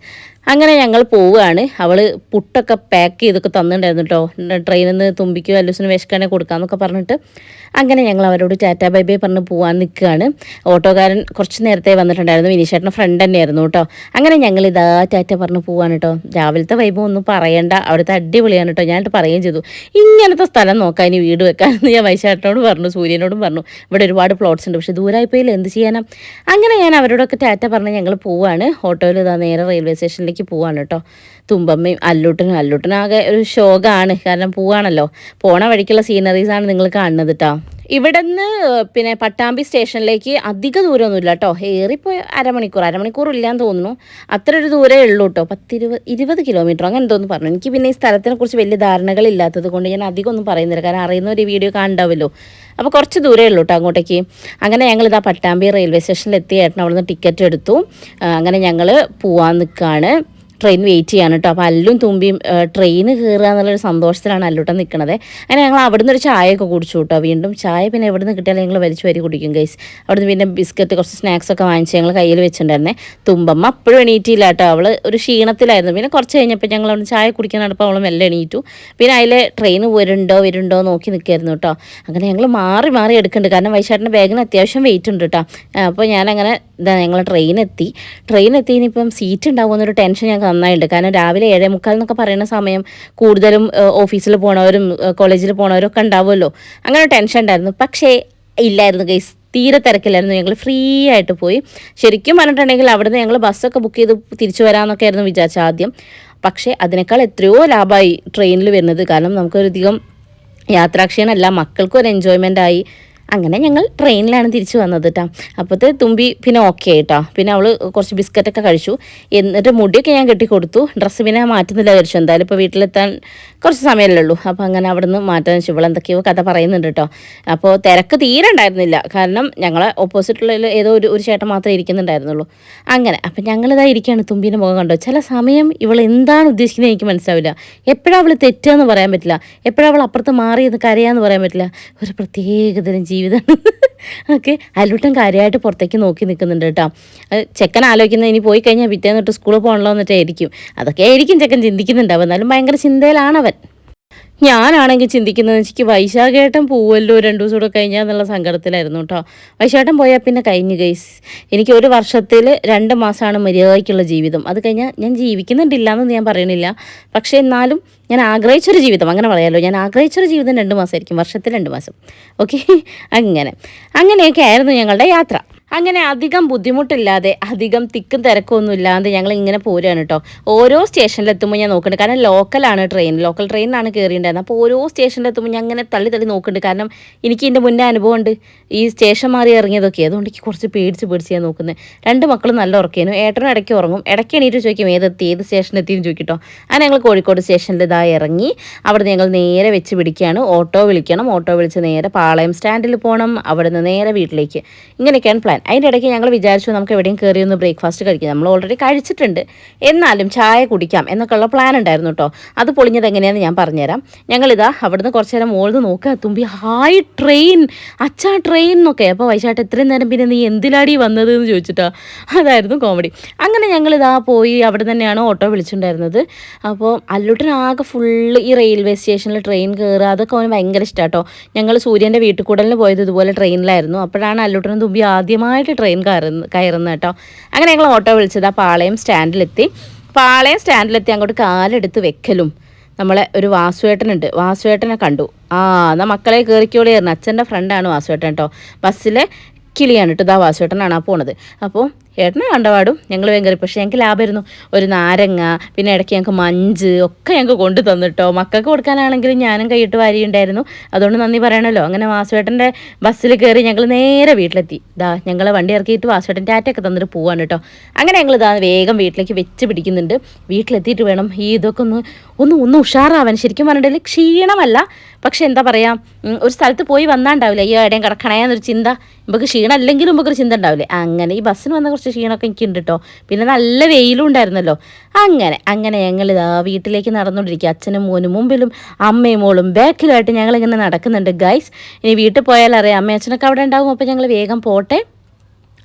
അങ്ങനെ ഞങ്ങൾ പോവുകയാണ്. അവൾ പുട്ടൊക്കെ പാക്ക് ചെയ്തൊക്കെ തന്നിട്ടുണ്ടായിരുന്നു കേട്ടോ ട്രെയിനിൽ നിന്ന് തുമ്പിക്കോ അല്ലൂസിന് വിശക്കാനെ കൊടുക്കാമെന്നൊക്കെ പറഞ്ഞിട്ട് അങ്ങനെ ഞങ്ങൾ അവരോട് ടാറ്റാ ബൈ ബൈ പറഞ്ഞ് പോകാൻ നിൽക്കുകയാണ് ഓട്ടോക്കാരൻ കുറച്ച് നേരത്തെ വന്നിട്ടുണ്ടായിരുന്നു. വിനീഷേട്ടന്റെ ഫ്രണ്ട് തന്നെയായിരുന്നു കേട്ടോ അങ്ങനെ ഞങ്ങൾ ഇതാ ടാറ്റ പറഞ്ഞ് പോവാണ് കേട്ടോ രാവിലത്തെ വൈബ് ഒന്നും പറയണ്ട. അവിടുത്തെ അടിപൊളിയാണ് കേട്ടോ ഞാനിട്ട് പറയുകയും ചെയ്തു. ഇങ്ങനത്തെ സ്ഥലം നോക്കാൻ ഇനി വീട് വെക്കാമെന്ന് ഞാൻ വൈശാട്ടനോട് പറഞ്ഞു സൂര്യനോടും പറഞ്ഞു. ഇവിടെ ഒരുപാട് പ്ലോട്ട്സ് ഉണ്ട്. പക്ഷേ ദൂരമായി പോയില്ല എന്ത് ചെയ്യാനാ? അങ്ങനെ ഞാൻ അവരോടൊക്കെ ടാറ്റ പറഞ്ഞ് ഞങ്ങൾ പോവാണ്. ഓട്ടോയിൽ ഇതാ നേരെ റെയിൽവേ സ്റ്റേഷനിലേക്ക് പോവാണ് കേട്ടോ. തുമ്പമ്മയും അല്ലൂട്ടനും അല്ലൂട്ടനും ആകെ ഒരു ശോകമാണ് കാരണം പോവാണല്ലോ. പോണ വഴിക്കുള്ള സീനറീസാണ് നിങ്ങൾ കാണുന്നത് കേട്ടോ ഇവിടെ നിന്ന് പിന്നെ പട്ടാമ്പി സ്റ്റേഷനിലേക്ക് അധിക ദൂരമൊന്നുമില്ല കേട്ടോ. ഏറിപ്പോയി അരമണിക്കൂർ അരമണിക്കൂർ ഇല്ലാന്ന് തോന്നുന്നു. അത്ര ഒരു ദൂരേ ഉള്ളൂ കേട്ടോ. പത്തിരുപത് ഇരുപത് കിലോമീറ്റർ അങ്ങനെ എന്തോന്ന് പറഞ്ഞു. എനിക്ക് പിന്നെ ഈ സ്ഥലത്തിനെ കുറിച്ച് വലിയ ധാരണകളില്ലാത്തത് കൊണ്ട് ഞാൻ അധികം ഒന്നും പറയുന്നില്ല. കാരണം അറിയുന്ന ഒരു വീഡിയോ കാണണ്ടാവല്ലോ. അപ്പോൾ കുറച്ച് ദൂരേ ഉള്ളൂ കേട്ടോ അങ്ങോട്ടേക്ക്. അങ്ങനെ ഞങ്ങൾ ഇതാ പട്ടാമ്പി റെയിൽവേ സ്റ്റേഷനിൽ എത്തി ഏട്ടൻ അവിടുന്ന് ടിക്കറ്റ് എടുത്തു. അങ്ങനെ ഞങ്ങൾ പോവാൻ നിൽക്കുകയാണ് ട്രെയിൻ വെയിറ്റ് ചെയ്യാണ് കേട്ടോ അപ്പോൾ അല്ലും തുമ്പിയും ട്രെയിൻ കയറുക എന്നുള്ളൊരു സന്തോഷത്തിലാണ് അല്ലൂട്ടം നിൽക്കുന്നത് അങ്ങനെ ഞങ്ങൾ അവിടുന്ന് ഒരു ചായയൊക്കെ കുടിച്ചു കേട്ടോ വീണ്ടും ചായ പിന്നെ എവിടെ നിന്ന് കിട്ടിയാലും ഞങ്ങൾ വലിച്ചു വരി കുടിക്കും ഗൈസ് അവിടുന്ന് പിന്നെ ബിസ്ക്കറ്റ് കുറച്ച് സ്നാക്സ് ഒക്കെ വാങ്ങിച്ച് ഞങ്ങൾ കയ്യിൽ വെച്ചിട്ടുണ്ടായിരുന്നേ. തുമ്പമ്മ അപ്പോഴും എണീറ്റിയില്ല കേട്ടോ അവൾ ഒരു ക്ഷീണത്തിലായിരുന്നു. പിന്നെ കുറച്ച് കഴിഞ്ഞപ്പോൾ ഞങ്ങൾ അവിടെ ചായ കുടിക്കാൻ നടപ്പോൾ അവൾ മെല്ലെ എണീറ്റു. പിന്നെ അതിൽ ട്രെയിൻ വരുന്നുണ്ടോ വരുന്നുണ്ടോ നോക്കി നിൽക്കായിരുന്നു കേട്ടോ അങ്ങനെ ഞങ്ങൾ മാറി മാറി എടുക്കുന്നുണ്ട്. കാരണം വൈശാട്ടിന്റെ ബാഗിന് അത്യാവശ്യം വെയിറ്റ് ഉണ്ട് കേട്ടോ അപ്പോൾ ഞാനങ്ങനെ ഇതാ ഞങ്ങൾ ട്രെയിൻ എത്തി. ട്രെയിൻ എത്തി സീറ്റ് ഉണ്ടാകുമെന്നൊരു ടെൻഷൻ ഞങ്ങൾക്ക് നന്നായിട്ടുണ്ട് കാരണം രാവിലെ ഏഴേ മുക്കാൽ എന്നൊക്കെ പറയുന്ന സമയം കൂടുതലും ഓഫീസിൽ പോണവരും കോളേജിൽ പോണവരും ഒക്കെ ഉണ്ടാവുമല്ലോ. അങ്ങനെ ടെൻഷൻ ഉണ്ടായിരുന്നു. പക്ഷേ ഇല്ലായിരുന്നു ഗൈസ്. തീരെ തിരക്കില്ലായിരുന്നു. ഞങ്ങൾ ഫ്രീ ആയിട്ട് പോയി. ശരിക്കും പറഞ്ഞിട്ടുണ്ടെങ്കിൽ അവിടുന്ന് ഞങ്ങൾ ബസ്സൊക്കെ ബുക്ക് ചെയ്ത് തിരിച്ചു വരാമെന്നൊക്കെ ആയിരുന്നു വിചാരിച്ചത് ആദ്യം. പക്ഷേ അതിനേക്കാൾ എത്രയോ ലാഭമായി ട്രെയിനിൽ വരുന്നത്. കാരണം നമുക്കൊരധികം യാത്രാക്ഷീണമല്ല. മക്കൾക്കും ഒരു എൻജോയ്മെന്റ് ആയി. അങ്ങനെ ഞങ്ങൾ ട്രെയിനിലാണ് തിരിച്ചു വന്നത് കേട്ടോ അപ്പോഴത്തെ തുമ്പി പിന്നെ ഓക്കെ ആയിട്ടോ പിന്നെ അവൾ കുറച്ച് ബിസ്ക്കറ്റൊക്കെ കഴിച്ചു. എന്നിട്ട് മുടിയൊക്കെ ഞാൻ കെട്ടിക്കൊടുത്തു. ഡ്രസ്സ് പിന്നെ മാറ്റുന്നില്ല കഴിച്ചു എന്തായാലും ഇപ്പോൾ വീട്ടിലെത്താൻ കുറച്ച് സമയമല്ലേ ഉള്ളൂ. അപ്പോൾ അങ്ങനെ അവിടെ നിന്ന് മാറ്റാൻ വെച്ചു. എന്തൊക്കെയോ കഥ പറയുന്നുണ്ട് കേട്ടോ അപ്പോൾ തിരക്ക് തീരെ ഉണ്ടായിരുന്നില്ല. കാരണം ഞങ്ങളെ ഓപ്പോസിറ്റുള്ള ഏതോ ഒരു ഒരു ചേട്ടൻ മാത്രമേ ഇരിക്കുന്നുണ്ടായിരുന്നുള്ളൂ. അങ്ങനെ. അപ്പം ഞങ്ങളിതാ ഇരിക്കുകയാണ് തുമ്പീന്റെ മുഖം കണ്ടോ ചില സമയം ഇവൾ എന്താണ് ഉദ്ദേശിക്കുന്നത് എനിക്ക് മനസ്സിലാവില്ല. എപ്പോഴാണ് അവൾ തെറ്റുകയെന്ന് പറയാൻ പറ്റില്ല? എപ്പോഴാണ് അവൾ അപ്പുറത്ത് മാറി എന്ന് കരയാന്ന് പറയാൻ പറ്റില്ല? ഒരു പ്രത്യേകതരം ജീവിതമാണ് ഒക്കെ അലൂട്ടൻ കാര്യമായിട്ട് പുറത്തേക്ക് നോക്കി നിൽക്കുന്നുണ്ട് കേട്ടോ. ചെക്കൻ ആലോചിക്കുന്നത് ഇനി പോയി കഴിഞ്ഞാൽ പിറ്റേന്നിട്ട് സ്കൂളിൽ പോകണല്ലോ എന്നിട്ടായിരിക്കും. അതൊക്കെ ആയിരിക്കും ചെക്കൻ ചിന്തിക്കുന്നുണ്ടാവും എന്നാലും ഭയങ്കര ചിന്തയിലാണ് അവൻ ഞാനാണെങ്കിൽ ചിന്തിക്കുന്നത് എനിക്ക് വൈശാഖേട്ടൻ പോവല്ലോ രണ്ടു ദിവസം കൂടെ കഴിഞ്ഞാൽ എന്നുള്ള സങ്കടത്തിലായിരുന്നു കേട്ടോ. വൈശാഖേട്ടൻ പോയാൽ പിന്നെ കഴിഞ്ഞു ഗൈസ് എനിക്ക് ഒരു വർഷത്തിൽ രണ്ട് മാസമാണ് മര്യാദയ്ക്കുള്ള ജീവിതം. അത് കഴിഞ്ഞാൽ ഞാൻ ജീവിക്കുന്നുണ്ടില്ല എന്ന് ഞാൻ പറയണില്ല. പക്ഷേ എന്നാലും ഞാൻ ആഗ്രഹിച്ചൊരു ജീവിതം. അങ്ങനെ പറയാമല്ലോ ഞാൻ ആഗ്രഹിച്ചൊരു ജീവിതം രണ്ട് മാസമായിരിക്കും വർഷത്തിൽ രണ്ട് മാസം. ഓക്കെ അങ്ങനെ. അങ്ങനെയൊക്കെ ആയിരുന്നു ഞങ്ങളുടെ യാത്ര. അങ്ങനെ അധികം ബുദ്ധിമുട്ടില്ലാതെ അധികം തിക്കും തിരക്കൊന്നും ഇല്ലാതെ ഞങ്ങൾ ഇങ്ങനെ പോരുകയാണ് കേട്ടോ. ഓരോ സ്റ്റേഷനിലെത്തുമ്പോൾ ഞാൻ നോക്കുന്നുണ്ട്. കാരണം ലോക്കലാണ് ട്രെയിൻ. ലോക്കൽ ട്രെയിനിലാണ് കയറിയിട്ടുണ്ടായിരുന്നത്. അപ്പോൾ ഓരോ സ്റ്റേഷനിലെത്തുമ്പോൾ ഞാൻ അങ്ങനെ തള്ളി തള്ളി നോക്കുന്നുണ്ട്. കാരണം എനിക്ക് ഇതിന്റെ മുന്നേ അനുഭവം ഉണ്ട് ഈ സ്റ്റേഷൻ മാറി ഇറങ്ങിയതൊക്കെ. അതുകൊണ്ട് എനിക്ക് കുറച്ച് പേടിച്ച് പേടിച്ച് ഞാൻ നോക്കുന്നത് രണ്ട് മക്കളും നല്ല ഉറക്കേനു ഏട്ടനും ഇടയ്ക്ക് ഉറങ്ങും. ഇടയ്ക്ക് എണീറ്റ് ചോദിക്കും ഏതെത്തി ഏത് സ്റ്റേഷനിൽ എത്തിയെന്ന്? ചോദിക്കട്ടോ അങ്ങനെ ഞങ്ങൾ കോഴിക്കോട് സ്റ്റേഷനിൽ ഇതായി ഇറങ്ങി. അവിടെ ഞങ്ങൾ നേരെ വെച്ച് പിടിക്കുകയാണ്. ഓട്ടോ വിളിക്കണം. ഓട്ടോ വിളിച്ച് നേരെ പാളയം സ്റ്റാൻഡിൽ പോകണം. അവിടെ നിന്ന് നേരെ വീട്ടിലേക്ക്. ഇങ്ങനെയൊക്കെയാണ് പ്ലാൻ. അതിന്റെ ഇടയ്ക്ക് ഞങ്ങൾ വിചാരിച്ചു നമുക്ക് എവിടെയും കയറി ഒന്ന് ബ്രേക്ക്ഫാസ്റ്റ് കഴിക്കാം. നമ്മൾ ഓൾറെഡി കഴിച്ചിട്ടുണ്ട്. എന്നാലും ചായ കുടിക്കാം എന്നൊക്കെയുള്ള പ്ലാൻ ഉണ്ടായിരുന്നു കേട്ടോ അത് പൊളിഞ്ഞത് എങ്ങനെയാണെന്ന് ഞാൻ പറഞ്ഞുതരാം. ഞങ്ങളിതാ അവിടുന്ന് കുറച്ച് നേരം മുകളിൽ നോക്കുക തുമ്പി ഹായ് ട്രെയിൻ അച്ഛാ ട്രെയിൻ എന്നൊക്കെ. അപ്പോൾ വൈശാട്ട് എത്രയും നേരം പിന്നെ നീ എന്തിലാടി വന്നത് എന്ന് ചോദിച്ചിട്ടാ. അതായിരുന്നു കോമഡി അങ്ങനെ ഞങ്ങളിതാ പോയി അവിടെ തന്നെയാണ് ഓട്ടോ വിളിച്ചിട്ടുണ്ടായിരുന്നത്. അപ്പോൾ അല്ലുട്ടനാകെ ഫുള്ള് ഈ റെയിൽവേ സ്റ്റേഷനിൽ ട്രെയിൻ കയറുക അതൊക്കെ അവന് ഭയങ്കര ഇഷ്ടമാണ് കേട്ടോ ഞങ്ങൾ സൂര്യന്റെ വീട്ടിൽ കൂടലിന് പോയത് ഇതുപോലെ ട്രെയിനിലായിരുന്നു അപ്പോഴാണ് അല്ലുട്ടനും തുമ്പി ആദ്യമായിട്ട് ട്രെയിൻ കയറുന്ന കയറുന്ന കേട്ടോ. അങ്ങനെ ഞങ്ങൾ ഓട്ടോ വിളിച്ചത് ആ പാളയം സ്റ്റാൻഡിലെത്തി പാളയം സ്റ്റാൻഡിലെത്തി അങ്ങോട്ട് കാലെടുത്ത് വെക്കലും. നമ്മളെ ഒരു വാസുവേട്ടനുണ്ട്. വാസുവേട്ടനെ കണ്ടു. ആ എന്നാൽ മക്കളെ കയറിക്കോളിയായിരുന്നു അച്ഛന്റെ ഫ്രണ്ടാണ് വാസുവേട്ടൻ കേട്ടോ. ബസ്സിലെ കിളിയാണ് കേട്ടോ. ഇതാ വാസുവേട്ടനാണ് ആ പോണത്. അപ്പോൾ ഏട്ടനെ കണ്ടപാടും ഞങ്ങൾ ഭയങ്കര പക്ഷേ ഞങ്ങൾക്ക് ലാഭമായിരുന്നു. ഒരു നാരങ്ങ പിന്നെ ഇടയ്ക്ക് ഞങ്ങൾക്ക് മഞ്ച് ഒക്കെ ഞങ്ങൾക്ക് കൊണ്ടു തന്നിട്ടോ. മക്കൾക്ക് കൊടുക്കാനാണെങ്കിലും ഞാനും കൈയിട്ട് വാരിയുണ്ടായിരുന്നു. അതുകൊണ്ട് നന്ദി പറയണല്ലോ. അങ്ങനെ വാസുവേട്ടന്റെ ബസ്സിൽ കയറി ഞങ്ങൾ നേരെ വീട്ടിലെത്തി. ഇതാ ഞങ്ങൾ വണ്ടി ഇറക്കിയിട്ട് വാസുവേട്ടൻ ടാറ്റയൊക്കെ തന്നിട്ട് പോവാണ് കേട്ടോ. അങ്ങനെ ഞങ്ങൾ ഇതാ വേഗം വീട്ടിലേക്ക് വെച്ച് പിടിക്കുന്നുണ്ട്. വീട്ടിലെത്തിയിട്ട് വേണം ഈ ഇതൊക്കെ ഒന്ന് ഒന്ന് ഒന്ന് ഉഷാറാവാൻ. ശരിക്കും പറഞ്ഞിട്ടുണ്ടെങ്കിൽ ക്ഷീണമല്ല. പക്ഷെ എന്താ പറയുക ഒരു സ്ഥലത്ത് പോയി വന്നാണ്ടാവില്ല ഈ എവിടെയും കിടക്കണേ എന്നൊരു ചിന്ത. നമുക്ക് ക്ഷീണം അല്ലെങ്കിലും നമുക്ക് ഒരു ചിന്ത ഉണ്ടാവില്ലേ? അങ്ങനെ ഈ ബസ്സിന് വന്ന കുറച്ച് ക്ഷീണമൊക്കെ എനിക്കുണ്ട് കേട്ടോ പിന്നെ നല്ല വെയിലും ഉണ്ടായിരുന്നല്ലോ. അങ്ങനെ അങ്ങനെ ഞങ്ങൾ ഇതാ വീട്ടിലേക്ക് നടന്നുകൊണ്ടിരിക്കുക. അച്ഛനും മോനും മുമ്പിലും അമ്മയും മോളും ബാക്കിലുമായിട്ട് ഞങ്ങളിങ്ങനെ നടക്കുന്നുണ്ട്. ഗൈസ് ഇനി വീട്ടിൽ പോയാൽ അറിയാം അമ്മയും അച്ഛനൊക്കെ അവിടെ ഉണ്ടാകും അപ്പോൾ ഞങ്ങൾ വേഗം പോട്ടെ.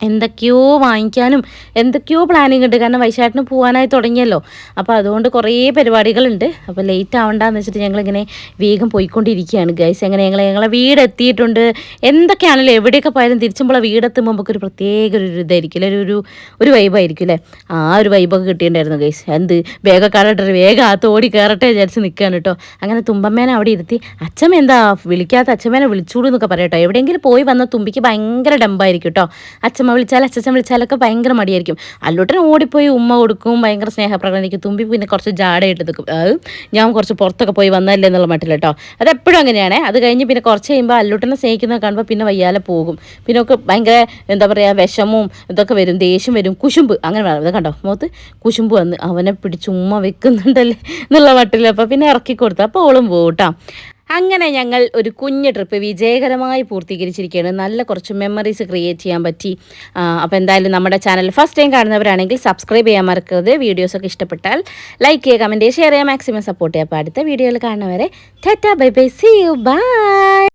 എന്തൊക്കെയോ വാങ്ങിക്കാനും എന്തൊക്കെയോ പ്ലാനിങ് ഉണ്ട്. കാരണം വൈശാട്ടിന് പോകാനായി തുടങ്ങിയല്ലോ. അപ്പോൾ അതുകൊണ്ട് കുറേ പരിപാടികളുണ്ട്. അപ്പോൾ ലേറ്റ് ആവണ്ടെന്ന് വെച്ചിട്ട് ഞങ്ങളിങ്ങനെ വേഗം പോയിക്കൊണ്ടിരിക്കുകയാണ് ഗൈസ് എങ്ങനെ ഞങ്ങൾ ഞങ്ങളെ വീട് എത്തിയിട്ടുണ്ട്? എന്തൊക്കെയാണല്ലോ? എവിടെയൊക്കെ പോയാലും തിരിച്ചുമ്പോൾ വീടെത്തുമ്പോൾ നമുക്ക് ഒരു പ്രത്യേക ഒരു ഇതായിരിക്കും. ഒരു ഒരു ഒരു വൈബായിരിക്കും അല്ലേ? ആ ഒരു വൈബൊക്കെ കിട്ടിയിട്ടുണ്ടായിരുന്നു ഗൈസ് എന്ത്? വേഗം കയറട്ടെ വേഗം ആ തോടി കയറട്ടെ വിചാരിച്ച് നിൽക്കുകയാണ് കേട്ടോ. അങ്ങനെ തുമ്പമ്മേനെ അവിടെ ഇരുത്തി അച്ഛമ്മ എന്താ? വിളിക്കാത്ത അച്ഛമ്മേനെ വിളിച്ചൂടൂ എന്നൊക്കെ പറയട്ടോ എവിടെയെങ്കിലും പോയി വന്ന തുമ്പിക്ക് ഭയങ്കര ഡമ്പായിരിക്കും കേട്ടോ. അച്ഛമ്മ വിളിച്ചാൽ അച്ഛൻ വിളിച്ചാലൊക്കെ ഭയങ്കര മടിയായിരിക്കും. അല്ലൂട്ടൻ ഓടിപ്പോയി ഉമ്മ കൊടുക്കും ഭയങ്കര സ്നേഹപ്രകടനയ്ക്ക് തുമ്പി പിന്നെ കുറച്ച് ജാടയിട്ട് നിൽക്കും അത് ഞാൻ കുറച്ച് പുറത്തൊക്കെ പോയി വന്നല്ലേ എന്നുള്ള മട്ടില്ല കേട്ടോ. അത് എപ്പോഴും അങ്ങനെയാണ്. അത് കഴിഞ്ഞ് പിന്നെ കുറച്ച് കഴിയുമ്പോൾ അല്ലൂട്ടനെ സ്നേഹിക്കുന്നത് കാണുമ്പോൾ പിന്നെ വയ്യാലെ പോകും. പിന്നെ ഒക്കെ ഭയങ്കര എന്താ പറയുക വിഷമവും ഇതൊക്കെ വരും. ദേഷ്യം വരും. കുശുമ്പ്. അങ്ങനെ വേണം. ഇത് കണ്ടോ? മുഖത്ത് കുശുമ്പ് വന്ന് അവനെ പിടിച്ച് ഉമ്മ വെക്കുന്നുണ്ടല്ലേ എന്നുള്ള മട്ടില്ല അപ്പോൾ പിന്നെ ഇറക്കി കൊടുത്തു. അപ്പോൾ ഓളും പോകും കേട്ടോ. അങ്ങനെ ഞങ്ങൾ ഒരു കുഞ്ഞ് ട്രിപ്പ് വിജയകരമായി പൂർത്തീകരിച്ചിരിക്കുകയാണ്. നല്ല കുറച്ച് മെമ്മറീസ് ക്രിയേറ്റ് ചെയ്യാൻ പറ്റി. അപ്പോൾ എന്തായാലും നമ്മുടെ ചാനൽ ഫസ്റ്റ് ടൈം കാണുന്നവരാണെങ്കിൽ സബ്സ്ക്രൈബ് ചെയ്യാൻ മറക്കരുത്. വീഡിയോസൊക്കെ ഇഷ്ടപ്പെട്ടാൽ ലൈക്ക് ചെയ്യുക കമന്റ് ചെയ്യുക ഷെയർ ചെയ്യുക മാക്സിമം സപ്പോർട്ട് ചെയ്യുക. അപ്പോൾ അടുത്ത വീഡിയോയിൽ കാണുന്നവരെ tata bye bye see you bye